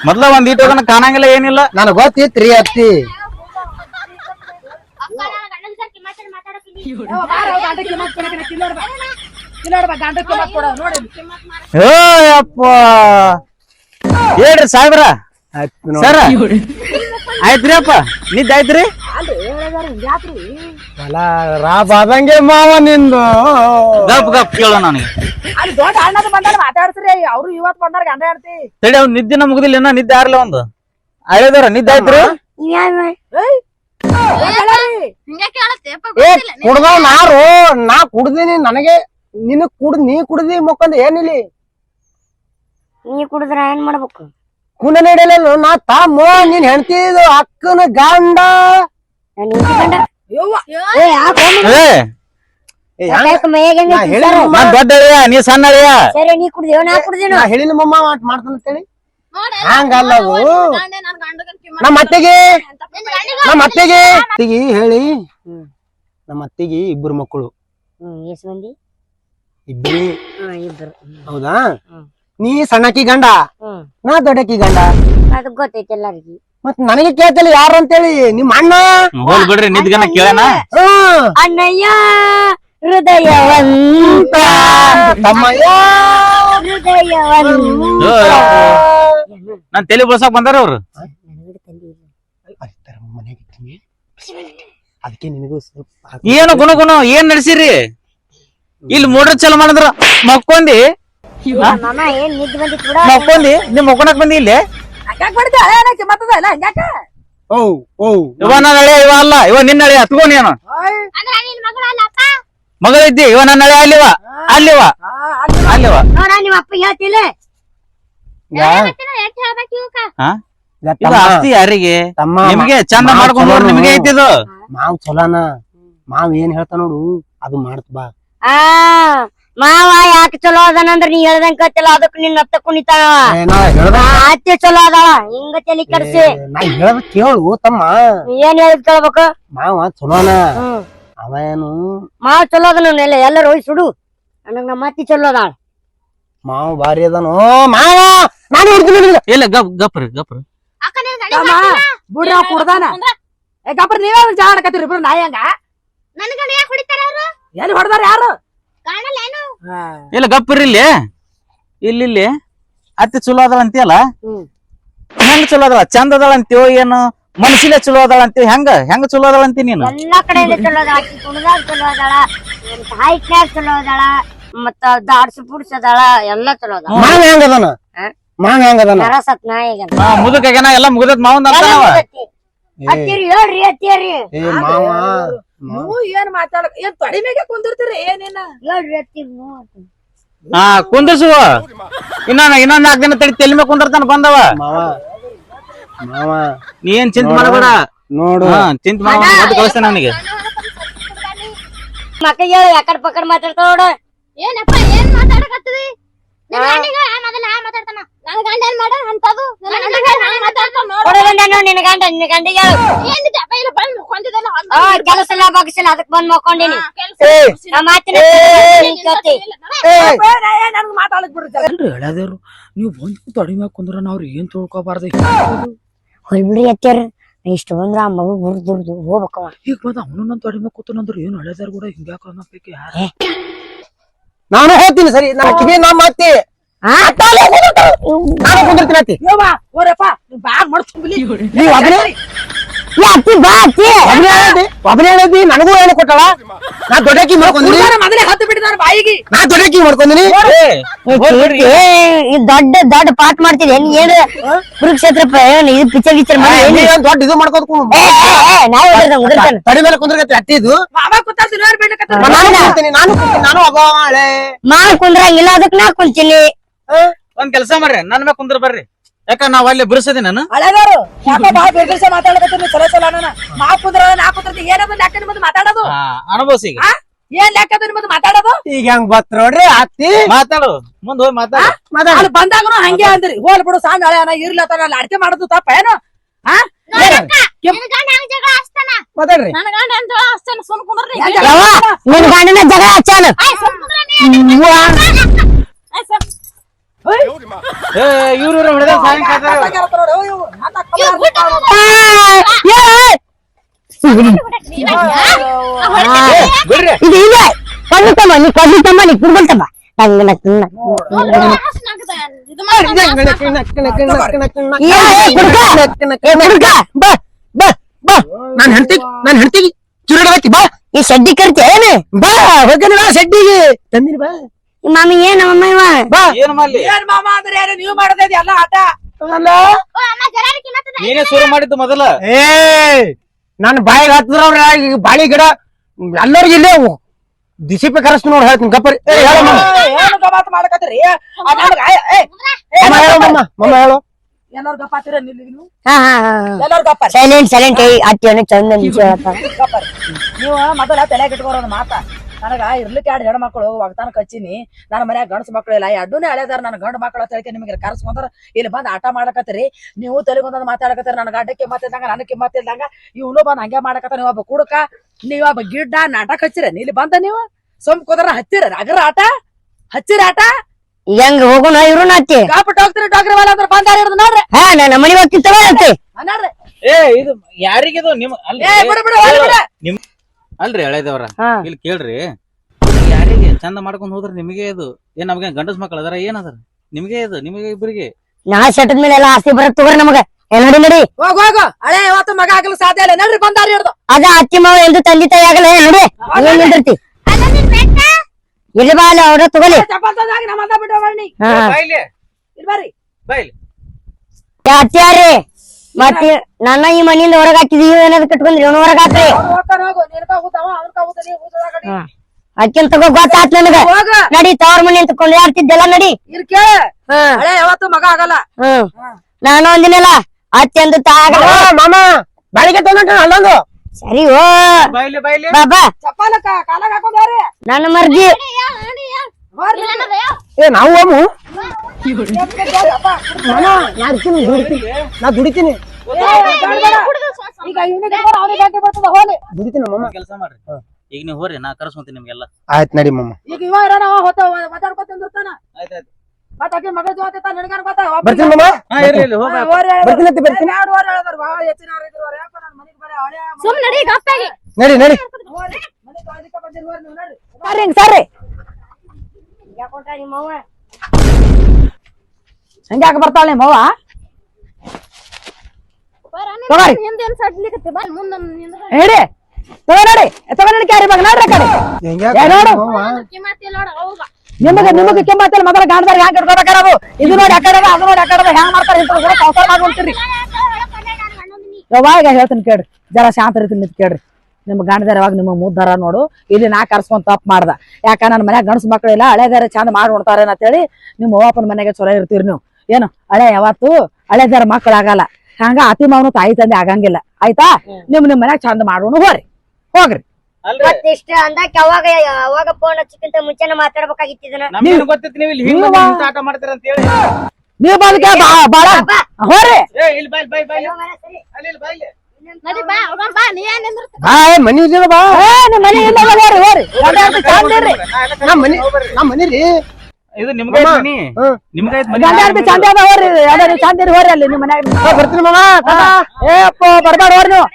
ಮೊದ್ಲ ಒಂದ್ ಈಟೋಗನ ಕಾಣಂಗಿಲ್ಲ ಏನಿಲ್ಲ. ನನಗ್ ಗೊತ್ತಿತ್ರಿ ಅತ್ತಿ. ನನ್ ಏ ಅಪ್ಪ. ಹೇಳ್ರಿ ಸಾಹೇಬ್ರ. ಸರ ಆಯ್ತ್ರಿಪ್ಪ ನಿದ್ದೆ ಆಯ್ತ್ರಿ ಅಲ್ಲ ರಾಬಾದಂಗೆ ಮಾವ ನಿಂದು. ಗಪ್ ಗಪ್ ಕೇಳೋ ನನಗೆ. ಅಲ್ಲಿ ದೊಡ್ಡ ಅಣ್ಣದ ಬಂದಾರ ಮಾತಾಡ್ತೀರಿ ಅವ್ರು ಇವತ್ ಬಂದಾರ ಗಂಡ ಹೆಂಡ್ತಿ. ತಡಿ ಅವ್ನ ನಿದ್ದಿನ ಮುಗ್ದಿಲ್ಲ ಇನ್ನ ನಿದ್ದೆ ಆರ್ಲ ಒಂದು. ಆಯ್ದಾರ ನಿದ್ದೆ ಆಯ್ತ್ರಿ ಕುಡ್ದವ್ ನಾರು ನಾ ಕುಡ್ದೀನಿ ನನಗೆ ನಿನಗ್ ಕುಡ್ದ್ ನೀ ಕುಡ್ದಿ ಮುಕ್ಕಂದ ಏನಿಲ್ಲಿ? ನೀ ಕುಡಿದ್ರ ಏನ್ ಮಾಡ್ಬೇಕು? ಕುಂಡ ನಡೆಯಲ್ಲ ನಾ ತಮ್ಮ ನೀನ್ ಹೆಂಡತಿ ಅಕ್ಕನ ಗಂಡ. ನಾ ಸಣ್ಣ ಅಳಿಯ. ಸರಿ ನೀ ಕುಡ್ದೇವ ನಾ ಕುಡ್ದೇನು? ನಾ ಹೇಳಿಲ್ಲ ಮಮ್ಮ ಮಾಡ್- ಮಾಡ್ತಾನ ಅಂತೇಳಿ. ನೋಡಿ ಹಂಗಲ್ಲ ಅದು ಗಂಡ ನನ್ ಗಂಡಗನ್ ಕಿಮ್ಮತ್ ನಮ್ಮ ಅತ್ತೆಗೆ. ನಮ್ಮ ಅತ್ತೆಗೆ. ಅತ್ತಿಗೆ ಹೇಳಿ. ನಮ್ಮ ಅತ್ತಿಗೆ ಇಬ್ರು ಮಕ್ಕಳು. ಇಬ್ರು. ಹೌದಾ. ನೀ ಸಣ್ಣಕಿ ಗಂಡ? ನಾ ದೊಡ್ಡಕಿ ಗಂಡ? ಅದು ಗೊತ್ತೈತಿ ಎಲ್ಲರಿಗೂ. ಮತ್ ನನಗೆ ಕೇಳ್ತಿಲ್ಲ ಯಾರು ಅಂತೇಳಿ? ನಿಮ್ಮ ಅಣ್ಣ? ಹೋಲ್ ಬಿಡ್ರಿ ನಿದ್ಗನ ಕೇಳಣ. ಅಣ್ಣಯ್ಯ ಹೃದಯವಂತ. ತಮ್ಮಯ್ಯ. ಹೃದಯವಂತ. ನಾನ್ ತಲೆ ಬಳಸಕ್ ಬಂದಾರ ಅವ್ರು? ಅರಿತಾರ ಮನೆಗೆ ಇಟ್ಟಿನಿ. ಅದಕ್ಕೆ ನಿನಗೂ ಏನು ಗುಣ ಗುಣ ಏನ್ ನಡೆಸಿರಿ? ಇಲ್ಲಿ ಮೋಟ್ರ್ ಚಾಲು ಮಾಡಿದ್ರ ಮಕ್ಕೊಂದಿ ಮಾಮ ಏನ್ ನಿದ್ದೆ ಬಂದಿತ್ತು ಬಿಡ. ಮಕ್ಕೊಂದಿ ನಿಮ್ ಮಕ್ಕೊಳಕ್ ಬಂದಿ ಇಲ್ಲಿ? ಹಂಗ್ಯಾಕ್ ಮಾಡಿದ್ದೆ ಹಳೆ ಕಿಮ್ಮತ್ತದ ಇಲ್ಲ ಹಂಗ್ಯಾಕ ಓ ಓ. ಇವ ನನ್ನ ಹಳೆ ಇವ ಅಲ್ಲ. ಇವ ನಿನ್ನ ಹಳೆ ಹತ್ಕೋ ನೀನು. ಓಯ್. ಅಂದ್ರ ನಿನ್ ಮಗಳಲ್ಲಪ್ಪ ಮಗ ಇದ್ದಿ ಇವ ನನ್ನ ಹಳೆ ಅಲ್ಲಿವ. ಅಲ್ಲಿವ. ಅಲ್ಲಿವ. ನೋಡ ನಿಮ್ಮ ಅಪ್ಪ ಹೇಳ್ತಿಲ್ಲ ಇದು ಆಸ್ತಿ ಯಾರಿಗೆ? ತಮ್ಮ ನಿಮ್ಗೆ ಚಂದ ಮಾವ್ ಮಾಡ್ಕೊಂಡು ಚಲೋನು. ನಿಮ್ಗೆ ಐತಿದು ಮಾವ್ ಚಲೋನ. ಮಾವ್ ಏನ್ ಹೇಳ್ತಾ ನೋಡು. ಅದು ಮಾಡ್ತ ಬಾ. ಆ ಮಾವ ಯಾಕೆ ಚಲೋ ಅದಾನಂದ್ರ ನೀ ಹೇಳ್ದಂಗ ಕತ್ತಿಲ್ಲ ಅದಕ್ಕೆ ನಿನ್ನ ಅತ್ತ ಹೇಳ್ದ ಅತ್ತೆ ಚಲೋ ಅದಾಳ ಹಿಂಗ ತಲಿ ಕರ್ಸಿ ಹೇಳ್ದ ಕೇಳು ತಮ್ಮ. ಏನ್ ಹೇಳಿದ್ ಕೇಳ್ಬೇಕು? ಮಾವ ಚಲೋನ ಅವ ಏನು ಮಾವ ಚಲೋ ಅದನ ಎಲ್ಲ ಎಲ್ಲರೂ ಹೋಗಿ ಸುಡು. ನನಗ್ ನಮ್ಮ ಅತ್ತಿ ಚಲೋ ಅದಾಳ. ಮಾವ ಬಾರಿ ಅದಾನು. ಮಾವ! ನಾನು ಹಿಡ್ತೀನಿ. ಇಲ್ಲ ಗಪ್ ಗಪ್ರಿ ಗಪ್ರಿ. ಬಿಡ್ರಿ ಕುಡ್ದಾನ. ಗಪ್ರ ನೀವೇ ಜಾಡಕತ್ತೀರಿ ಇಬ್ರು ನಾಯಿ ಹಂಗ? ನನ್ ಗಂಡ ಯಾಕೆ ಹೊಡಿತಾರ ಅವ್ರು? ಎಲ್ಲಿ ಹೊಡೆದಾರ ಯಾರು? ಇಲ್ಲ ಗಪ್ಪ ಇಲ್ಲಿ ಇಲ್ಲಿ ಇಲ್ಲಿ ಅತ್ತಿ ಚಲೋ ಅದಾಳ ಅಂತೀಯಲ್ಲ? ಹ್ಮ್. ಹೆಂಗ್ ಚಲೋ ಅದಾಳ? ಚಂದ ಅದಳ ಅಂತೀವೋ ಏನು? ಮನಸಿನ ಚಲೋ ಅದಾಳ ಅಂತೀವಿ ಹೆಂಗ? ಹೆಂಗ ಚಲೋ ಅದಾಳ ಅಂತೀನಿ ನೀನು? ಎಲ್ಲಾ ಕಡೆ ಚಲೋ ಅದಾಳ. ಆಕಿ ಕುಣದಾಗ ಚಲೋ ಅದಾಳ. ಹೈಟ್ನ್ಯಾಗ ಚಲೋ ಅದಾಳ. ಮತ್ತ ದಾಡ್ಸ ಪುಡ್ಸ ಅದಾಳ. ಎಲ್ಲಾ ಚಲೋ ಅದಾಳ. ಮಾವ್ ಹೆಂಗ್ ಅದಾನ? ಮಾವ್ ಹೆಂಗ್ ಅದಾನ? ಎಲ್ಲ ಮುಗ್ದತ್ ಮಾವಂದ ಅತ್ತಿರಿ ಹೇಳ್ರಿ ಏ ಮಾವ. ನೀವು ಏನ್ ಮಾತಾಡ ಏನ್ ತೊಡಿ ಮೇಗೆ ಕುಂದಿರ್ತೀರಿ ಏನೇನ ಹಾ ಕುಂದರ್ಸುವ ಇನ್ನ ಇನ್ನೊಂದ್ ನಾಲ್ಕು ದಿನ ತಡಿ ತೆಲಿ ಮೇಲೆ ಕುಂದಿರ್ತಾನ ಬಂದವ. ಮಾವ ಮಾವ. ನೀ ಏನ್ ಚಿಂತೆ ಮಾಡಬೇಡ. ನೋಡು. ಹಾ ಚಿಂತೆ ಮಾಡ ಮತ್ತೆ ಕಳಿಸ್ತೇನೆ ನನಗೆ ಮಕ್ಕಳಿಗೆ ಹೇಳಿ ಯಾಕಡ್ ಪಕ್ಕಡ್ ಮಾತಾಡ್ತಾವ ನೋಡು. ಏನಪ್ಪ ಏನ್ ಮಾತಾಡಕತ್ತಿದಿ ನಿನ್ ಗಂಡಿಗ ಮೊದಲ ಮಾತಾಡ್ತಾನ. ನನ್ ಗಂಡ ಏನ್ ಮಾಡ ಅಂತದು ನನ್ ಗಂಡ ನಾನ್ ನಿನ್ನ ಗಂಡ ನಿನ್ನ ಗಂಡಿಗೆ ಹೇಳು. ಆ, ಕೆಲಸ ಎಲ್ಲ ಬಗ್ಸಿಲ್ಲ ಅದಕ್ ಬಂದ್ ಮಕ್ಕೊಂಡಿನಿ ನಮ್ಮ ಮಾತಿನ ಕೇಳ್ತಿ ನನ್ಗೆ ಮಾತಾಡಕ್ ಬಿಡ್ರಿ ಜರ. ಅಲ್ರಿ ಹೇಳ್ಯಾದೇವ್ರು ನೀವು ಬಂದ್ ತೊಡಿ ಮ್ಯಾಗ ಕುಂದ್ರ ಅವ್ರು ಏನ್ ತಿಳ್ಕೊಬಾರ್ದು? ಹೊಯ್ಬಿಡ್ರಿ ಅತ್ತಿಯರ್. ಇಷ್ಟು ಬಂದ್ರ ಆ ಮಗು ದುರ್ದು ಹೋಗ್ಬೇಕವ ಈಗ ಬಂದ ಅವನು ನನ್ನ ತೊಡಿ ಮ್ಯಾಗ ಕೂತನಂದ್ರ ಏನ್ ಹಳೆದಾರ ಕೂಡ ಹಿಂಗ್ಯಾಕ ಅನ್ನಬೇಕು ಯಾರ? ನಾನು ಹೇಳ್ತೀನಿ ಸರಿ ನನ್ನ ಕಿವಿ ನಾ ಮಾತಿ ನಾನು ಕುಂದಿರ್ತೀನಿ ಅತ್ತಿ. ಯವ್ವ, ಓರಪ್ಪ ನೀವ್ ನೀವ್ ಒಬ್ನೇ ಅತ್ತಿ ಬಾ ಅತ್ತಿ. ಒಬ್ನೇ ಹೇಳಿದಿ ಒಬ್ನೇ ಹೇಳಿದಿ ನನಗೂ ಏನು ಕೊಟ್ಟಳ ನಾ ದೊಡ್ಡಕ್ಕಿ ಮಾಡ್ಕೊಂದಿನಿ. ಮೊದಲೇ ಹತ್ತು ಬಿಟ್ಟಿದಾರ ಬಾಯಿಗೆ. ನಾ ದೊಡ್ಡಕ್ಕಿ ಮಾಡ್ಕೊಂದಿನಿ. ಏ, ಈ ದೊಡ್ಡ ದೊಡ್ಡ ಪಾಠ ಮಾಡ್ತೀನಿ ಏನು ಕುರುಕ್ಷೇತ್ರ ಪ- ಏನ್ ಇದು ಪಿಕ್ಚರ್ ಗಿಚ್ಚರ್ ಮಾಡಿ ದೊಡ್ಡ ಇದು ಮಾಡ್ಕೋದ್ಕೊಂಡು ಏ, ಏ, ಏ, ನಾವ್ ಉದ್ರತ ತಡಿ ಮೇಲೆ ಕುಂದ್ರಕತ್ತಿ ಅತ್ತಿ ಇದು. ನಾನು ಕುಂದಿರ್ತೀನಿ ನಾನು ಒಬ್ಬ ಹಳೆ ಮಾಡ್ ಕುಂದ್ರಂಗಿಲ್ಲ ಅದಕ್ ನಾ ಕುಂತೀನಿ. ಒಂದ್ ಕೆಲಸ ಮಾಡ್ರಿ ನನ್ ಮೇಲೆ ಕುಂದ್ರ ಬರ್ರಿ. ಯಾಕ ನಾವ್ ಅಲ್ಲಿ ಬಿರ್ಸದಿ ನಾನು? ಯಾಕ ಬಾ ಬಿರ್ಬಿರ್ಸ ಮಾತಾಡಕತ್ತೀರಿ ಚಲೋ ಚಲೋ ಅಣ್ಣ ಮಾ ಕುಂದ್ರ ನಾ ಕುಂದ್ರತಿ ಏನದು ಲೆಕ್ಕ ನಿಮ್ಮದು ಮಾತಾಡೋದು. ಅನುಭವಿಸಿ ಆ? ಏನ್ ಲೆಕ್ಕದ ನಿಮ್ಮದು ಮಾತಾಡೋದು? ಈಗ ಹೆಂಗ್ ಬತ್ ನೋಡ್ರಿ ಅತ್ತಿ? ಮಾತಾಡು ಮುಂದ್ ಹೋಗಿ ಮಾತಾಡು. ಮಾತಾಡಿ. ಅಲ್ಲಿ ಬಂದಾಗನು ಹಂಗೆ ಅಂದ್ರಿ. ಹೋಲ್ ಬಿಡು ಸಣ್ಣ ಹಳೆ ಅಣ್ಣ ಅಲ್ಲಿ ಅಡ್ಕೆ ಮಾಡೋದು ತಪ್ಪ ಏನು? ಆ? ನಿನ್ ಗಂಡ ಹಂಗ್ ಜಗಳ ಹಚ್ತಾನ ಮಾತಾಡ್ರಿ. ನನ್ ಗಂಡ ಏನ್ ಜಗಳ ಹಚ್ತಾನ ಸುಮ್ ಕುಂದ್ರಿ ಏನ್ ಜಗಳ? ಯವ್ವ ನಿನ್ ಗಂಡನ ಜಗಳ ಹಚ್ಚಾನ ಸುಮ್ ಕುಂದ್ರ ನೀ ಏ, ಸುಮ್- ಏ ಇವ್ರು ಇವ್ರು ಹೊಡೆದ ಇದು ಇದೆ ಕೊಡ್ಲಿ ತಮ್ಮ ನೀ ಕೊಡ್ಲಿ ತಮ್ಮ ನೀ ನಂಗ್ ನಾನ್ ಹೆಂಡತಿ ನಾನ್ ಹೆಂಡತಿಗೆ ಚುರುಡಾಕಿ ಬಾ. ಈ ಸಡ್ಡಿ ಕರ್ತಿ ಏನು? ಬಾ ಹೋಗ್ತೀನಿ ಸಡ್ಡಿಗೆ ತಂದಿನಿ ಬಾ. ಮಾಮಿ ಏನ್ ಮಾಮ ಇವ? ಬಾ. ಏನ್ ಮಾಡ್ಲಿ ಏನ್ ಮಾಮ ಅಂದ್ರೆ ಏನು? ನೀವು ಮಾಡದೇ ಎಲ್ಲ ಆಟ? ಅಲ್ಲ ನೀನೇ ಶುರು ಮಾಡಿದ್ದು ಮೊದಲ. ಏ ನನ್ ಬಾಯಿಗೆ ಹತ್ತಿದ್ರ ಅವ್ರ ಬಾಳಿ ಗಿಡ ಎಲ್ಲರಿಗೂ ಇಲ್ಲೇ ದಿಸಿಪೆ ಕರೆಸ್ತು ನೋಡಿ ಹೇಳ್ತೀನಿ ಗಪ್ಪರಿ. ಮಾಡಕತ್ತೀರಿ? ಮಮ್ಮ ಹೇಳು ಎಲ್ಲಾರು ನೀವು ಗಪ್ಪಾರಿ ಸೈಲೆಂಟ್ ಸೈಲೆಂಟ್ ಅತ್ತೆಯನ್ನು ಚಂದ ನೀವು ಮೊದಲ ತಲೆಗೆ ಇಟ್ಕೋರೋದು ಮಾತ? ನನಗ ಇರ್ಲಿಕ್ಕೆ ಎರಡು ಹೆಣ್ಣು ಮಕ್ಕಳು ಹೋಗ್ತಾನ ಕಚ್ಚಿನಿ ನನ್ನ ಮನ್ಯಾಗ ಗಂಡಸ ಮಕ್ಳು ಇಲ್ಲ. ಎರಡೂನೇ ಹಳೆದಾರ ನನ್ನ ಗಂಡು ಮಕ್ಕಳು ಅಂತ ನಿಮಗೆ ಕರ್ಸ್ಕೊಂಡ್ರ. ಇಲ್ಲಿ ಬಂದು ಆಟ ಮಾಡಕತ್ತೀರಿ ನೀವು ತಲೆಗೊಂದೊಂದು ಮಾತಾಡಕತ್ತೀರಿ ನನ್ನ ಗಡ್ಡಕ್ಕೆ ಮಾತಿದ್ದಂಗ ನನಗೆ ಮಾತಿದ್ದಂಗ ಇವನು ಬಂದ್ ಹಂಗೆ ಮಾಡಕತ್ತ ನೀವು ಒಬ್ಬ ಕುಡುಕ ನೀವೊಬ್ಬ ಒಬ್ಬ ಗಿಡ್ಡ ನಾಟಕ ಹಚ್ಚಿರ. ಇಲ್ಲಿ ಬಂದ ನೀವು? ಸುಮ್ ಕುದ್ರ ಹಚ್ಚಿರ. ಅಗರ ಆಟ? ಹಚ್ಚಿರ ಆಟ? ಹೆಂಗ್ ಹೋಗೋಣ ಇವ್ರು ನಾತಿ ಕಾಪು ಡಾಕ್ಟರ್ ಡಾಕ್ಟರ್ ಮೇಲೆ ಅಂದ್ರೆ ಬಂದಾರ ಹಿಡ್ದು ನೋಡ್ರಿ. ಹಾ ನನ್ನ ಮನೆ ಹೋಗ್ತಿತ್ತವ ಏ ಇದು ಯಾರಿಗಿದು? ನಿಮ್ ಅಲ್ಲ ಏ ಬಿಡು ಬಿಡು ಹೋಗ್ಲಿ ನಿಮ್ ಅಲ್ರಿ ಹಳೇದವ್ರ. ಹಾ. ಇಲ್ಲಿ ಕೇಳ್ರಿ. ಯಾರಿಗೆ? ಚಂದ ಮಾಡ್ಕೊಂಡ್ ಹೋದ್ರ ನಿಮಗೆ ಇದು. ಏನ್ ನಮ್ಗೆ ಗಂಡಸ್ ಮಕ್ಕಳ ಅದರ ಏನದ್ರ ಅದಾರ? ನಿಮಗೆ ಇದು ನಿಮಗೆ ಇಬ್ಬರಿಗೆ ನಾ ಸೆಟ್ಟದ ಮೇಲೆ ಎಲ್ಲ ಆಸ್ತಿ ಬರತ್ ತಗೋರಿ ನಮಗ. ಏ ನಡಿ ನಡಿ. ಹೋಗ್ ಹೋಗು. ಹಳೆ ಇವತ್ತು ಮಗ ಆಗಲು ಸಾಧ್ಯ ಇಲ್ಲ. ನೋಡ್ರಿ ಬಂದಾರಿ ಹಿಡ್ದು ಅದ ಅಕ್ಕಿ ಮಾವ ಎಂದು ತಂದೆ ತಾಯಿ ಆಗಲ್ಲ ಏ ನಡಿ. ಏನ್ ನಿಂದಿರ್ತಿ? ಅಲ್ಲ ನಿನ್ ಬೆಟ್ಟ ಇಲ್ಲಿ ಬಾ ಅಲ್ಲಿ ಅವ್ರ ತಗೋಲಿ ಚಪ್ಪಲ್ ತಂದಾಗಿ ನಮ್ಮ ಅಂದ ಬಿಟ್ಟು ಬನ್ನಿ ಹಾ. ಬಾಯ್ಲಿ ಇಲ್ಲಿ ಬರ್ರಿ. ಬಾಯ್ಲಿ ಅತ್ಯಾರಿ ಮತ್ತೆ ನನ್ನ ಈ ಮನೆಯಿಂದ ಹೊರಗ್ ಹಾಕಿದೀವಿ ಏನಾದ್ರು ಕಟ್ಕೊಂಡ್ರಿ ಅವನು ಹೊರಗ್ ಹಾಕ್ರಿ. ಕಡೆ. ಅಕ್ಕಿನ ತಗೋ ಗೊತ್ತಾತ್ ನನಗ. ಹೋಗ ನಡಿ ತವ್ರ ಮನೆ ಅಂತ ನಡಿ. ಕೇಳ. ಹಾ. ಹಳೆ ಯಾವತ್ತು ಮಗ ಆಗಲ್ಲ. ಹ್ಮ್. ನಾನು ಒಂದಿನಲ್ಲ ಅತ್ಯಂತ ಆ, ಮಾಮ ಬೆಳಿಗ್ಗೆ ತಂದ ಅಲ್ಲೊಂದು. ಸರಿ ಓ. ಬಾಬಾ. ನನ್ನ ಮರ್ಜಿ. ಏ ನಾವು ಅಮ್ಮ? ನಾ ದುಡಿತೀನಿ. ನಾ ದುಡಿತೀನಿ ಮಮ್ಮ ಕೆಲಸ ಮಾಡ್ರಿ. ಈಗ ನೀವು ಹೋರಿ ನಾ ಕರ್ಸ್ಕೊಂತೀನಿ ನಿಮ್ಗೆಲ್ಲ. ಆಯ್ತು ನಡಿ ಮಮ್ಮ. ಈಗ ಇವ ಇರೋಣ ಅವ ಹೋತ ಮಾತಾಡ್ಕೊತಿರ್ತಾನ ಆಯ್ತಾಯ್ತು ಮತ್ತ ಆಕಿ ಮಗಳ ಜೊತೆ ನಿನಗನ್ ಗೊತ್ತ ಬರ್ತೀನಿ ಮಮ್ಮ. ಹಾ ಇರ್ಲಿ ಇರ್ಲಿ ಹೋಗ ಬರ್ತೀನಿ ಅತ್ತಿ, ಬರ್ತೀನಿ. ಸುಮ್ ನಡಿ ಗಪ್ಪಾಗಿ. ನಡಿ ನಡಿ. ಸರಿ ಹಂಗ್ಯಾಕ ಬರ್ತಾಳ ನಿಮ್ಮವ್ವ ತಗೋರಿ. ಹಿಂದೇನ್ ಸಡ್ಲಿಕತ್ತಿ ಬಾ ಮುಂದ ಹೇಳಿ ತಗೋ ನೋಡಿ ತಗೋ ನೋಡಿ ಕ್ಯಾರಿ ಬಾಗ ನೋಡ್ರಿ ಕಡೆ ಏ ನೋಡು ಕಿಮ್ಮತ್ತಿಲ್ಲ ನೋಡ ಹೋಗ ನಿಮಗೆ ನಿಮಗೆ ಕೆಮ್ಮತ್ತಲ್ಲ ಮೊದಲ ಗಾಂಡದಾರ ಹ್ಯಾಂಗ ಇಟ್ಕೋಬೇಕಾರ ಅದು ಇದು ನೋಡಿ ಆ ಕಡೆ ಅದು ನೋಡಿ ಆ ಕಡೆ ಅದ, ಹ್ಯಾಂಗ್ ಮಾಡ್ತಾರೆ ಇಂತ ಸಂಸಾರ ಮಾಡ್ಬಿಡ್ತೀರಿ ಯಾವಾಗ ಹೇಳ್ತೀನಿ ಕೇಳ್ರಿ ಜರ ಶಾಂತ ರೀತಿ ನಿಂತು ಕೇಳ್ರಿ ನಿಮ್ಮ ಗಂಡದಾರವಾಗ ನಿಮ್ಮ ಮುದ್ದಾರ ನೋಡು. ಇಲ್ಲಿ ನಾ ಕರ್ಸ್ಕೊಂಡ್ ತಪ್ಪು ಮಾಡ್ದ. ಯಾಕ ನನ್ನ ಮನ್ಯಾಗ ಗಂಡಸ್ ಮಕ್ಕಳಿಲ್ಲ ಹಳೆದಾರ ಚಂದ ಮಾಡಿ ನೋಡ್ತಾರೆ ಅಂತೇಳಿ ನಿಮ್ಮ ಅವ್ವಪ್ಪನ ಮನೆಗೆ ಚೊಲೋ ಇರ್ತೀರಿ ನೀವು. ಏನು? ಹಳೆ ಯಾವತ್ತು ಹಳೆದಾರ ಮಕ್ಕಳು ಆಗಲ್ಲ. ಹಂಗ ಅತಿ ಮಾವನು ತಾಯಿ ತಂದೆ ಆಗಂಗಿಲ್ಲ. ಆಯ್ತಾ? ನಿಮ್ ನಿಮ್ ಮನ್ಯಾಗ ಚಂದ ಮಾಡೋಣ ಹೋರಿ ಹೋಗ್ರಿ. ಅಲ್ರಿ. ಮತ್ ಇಷ್ಟ ಅಂದಕ್ಕೆ ಅವಾಗ ಅವಾಗ ಫೋನ್ ಹಚ್ಚಕ್ಕಿಂತ ಮುಂಚೆನೆ ಮಾತಾಡ್ಬೇಕಾಗಿತ್ತು ಇದನ್ನ. ನಮ್ಗೇನು ಗೊತ್ತಿತ್ತು ನೀವು ಇಲ್ಲಿ ಬಾಳ. ಹೋರಿ ಬಾ ಹೋಗೋಣ ಬಾ ನೀ ಏನ್ ನಿಂದ್ರ ಬಾ ಏ, ಮನಿ ಇಲ್ಲ ಬಾ. ಏ ನಿಮ್ ಮನೆ ಇಲ್ಲ ಹೋರಿ ಹೋರಿ ಗಂಡ ಚಂದ ನಮ್ಮ ಮನಿ ನಮ್ಮ ಮನಿ ರೀ ಇದು ನಿಮ್ಗೆ ಮಾಮ. ಮನಿ? ಹ್ಮ್. ನಿಮ್ಗೆ ಆಯ್ತು ಮನಿ? ಗಂಡ ಹೆಂಡ್ತಿ ಚಂದ ಅದ ಹೋರಿ ಎರಡು ಚಂದ ಇರಿ ಹೋರಿ ಅಲ್ಲಿ ನಿಮ್ಮ ಮನ್ಯಾಗ. ಬರ್ತೀನಿ ಮಾಮ. ಏ ಅಪ್ಪ ಬರ್ಬೇಡ ಹೋರಿ ನೀವು.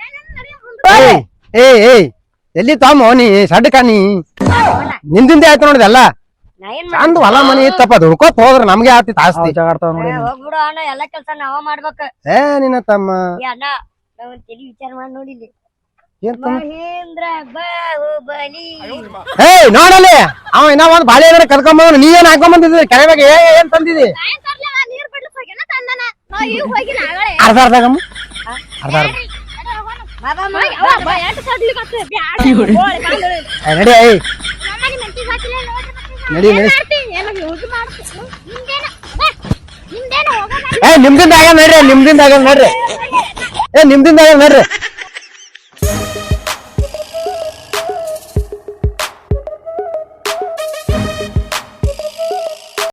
ಏ ಏ ಎಲ್ಲಿ ತಾಮ ನೀ ಸಡ್ಕ ನೀ ನಿಂದಿಂದ ಆಯ್ತು ನೋಡಿದೆಲ್ಲ ಚಂದ ಹೊಲ ಮನಿ ಇತ್ತಪ್ಪ ದುಡ್ಕೋತ್ ಹೋದ್ರ ನಮ್ಗೆ ಜಗಾಡ್ತಾವ ನೋಡಿ ಎಲ್ಲಾ ಕೆಲ್ಸ ನಾವ ಮಾಡ್ಬೇಕ. ಏ ನಿನ್ನ ತಮ್ಮ. ನಾವ್ ತಲಿ ವಿಚಾರ ಮಾಡಿ ನೋಡಿಲಿ ಮಹೇಂದ್ರ ಬಾಹುಬಲಿ. ಅವ ಇನ್ನ ಒಂದ್ ಬಾಳೆ ಏನಾರ ಕರ್ಕೊಂಬಂದ್ ನೀ ಏನ್ ಹಾಕೊಂಬಂದಿದ್ರಿ ಕೆಳಗೆ ಏ ಏನ್ ತಂದಿದಿ ಅರ್ಧ ಅರ್ಧ ಅರ್ಧಗಮ್ಮ ಅರ್ಧ ಅರ್ಧ. ನಡಿ. ನಡಿ. ನಡಿ ಮಾಡ್ತಿ ಏನೋ ಯೂಸ್ ಮಾಡ್ತಿ ನಿಮ್ದೇನ ಬಾ ನಿಮ್ದೇನ ಹೋಗೋಣ ಏ ನಿಮ್ದಿಂದ ಆಗ ನೋಡ್ರಿ ನಿಮ್ದಿಂದ ಆಗಲ್ಲ ನೋಡ್ರಿ ಏ ನಿಮ್ದಿಂದ ಆಗಲ್ಲ ನೋಡ್ರಿ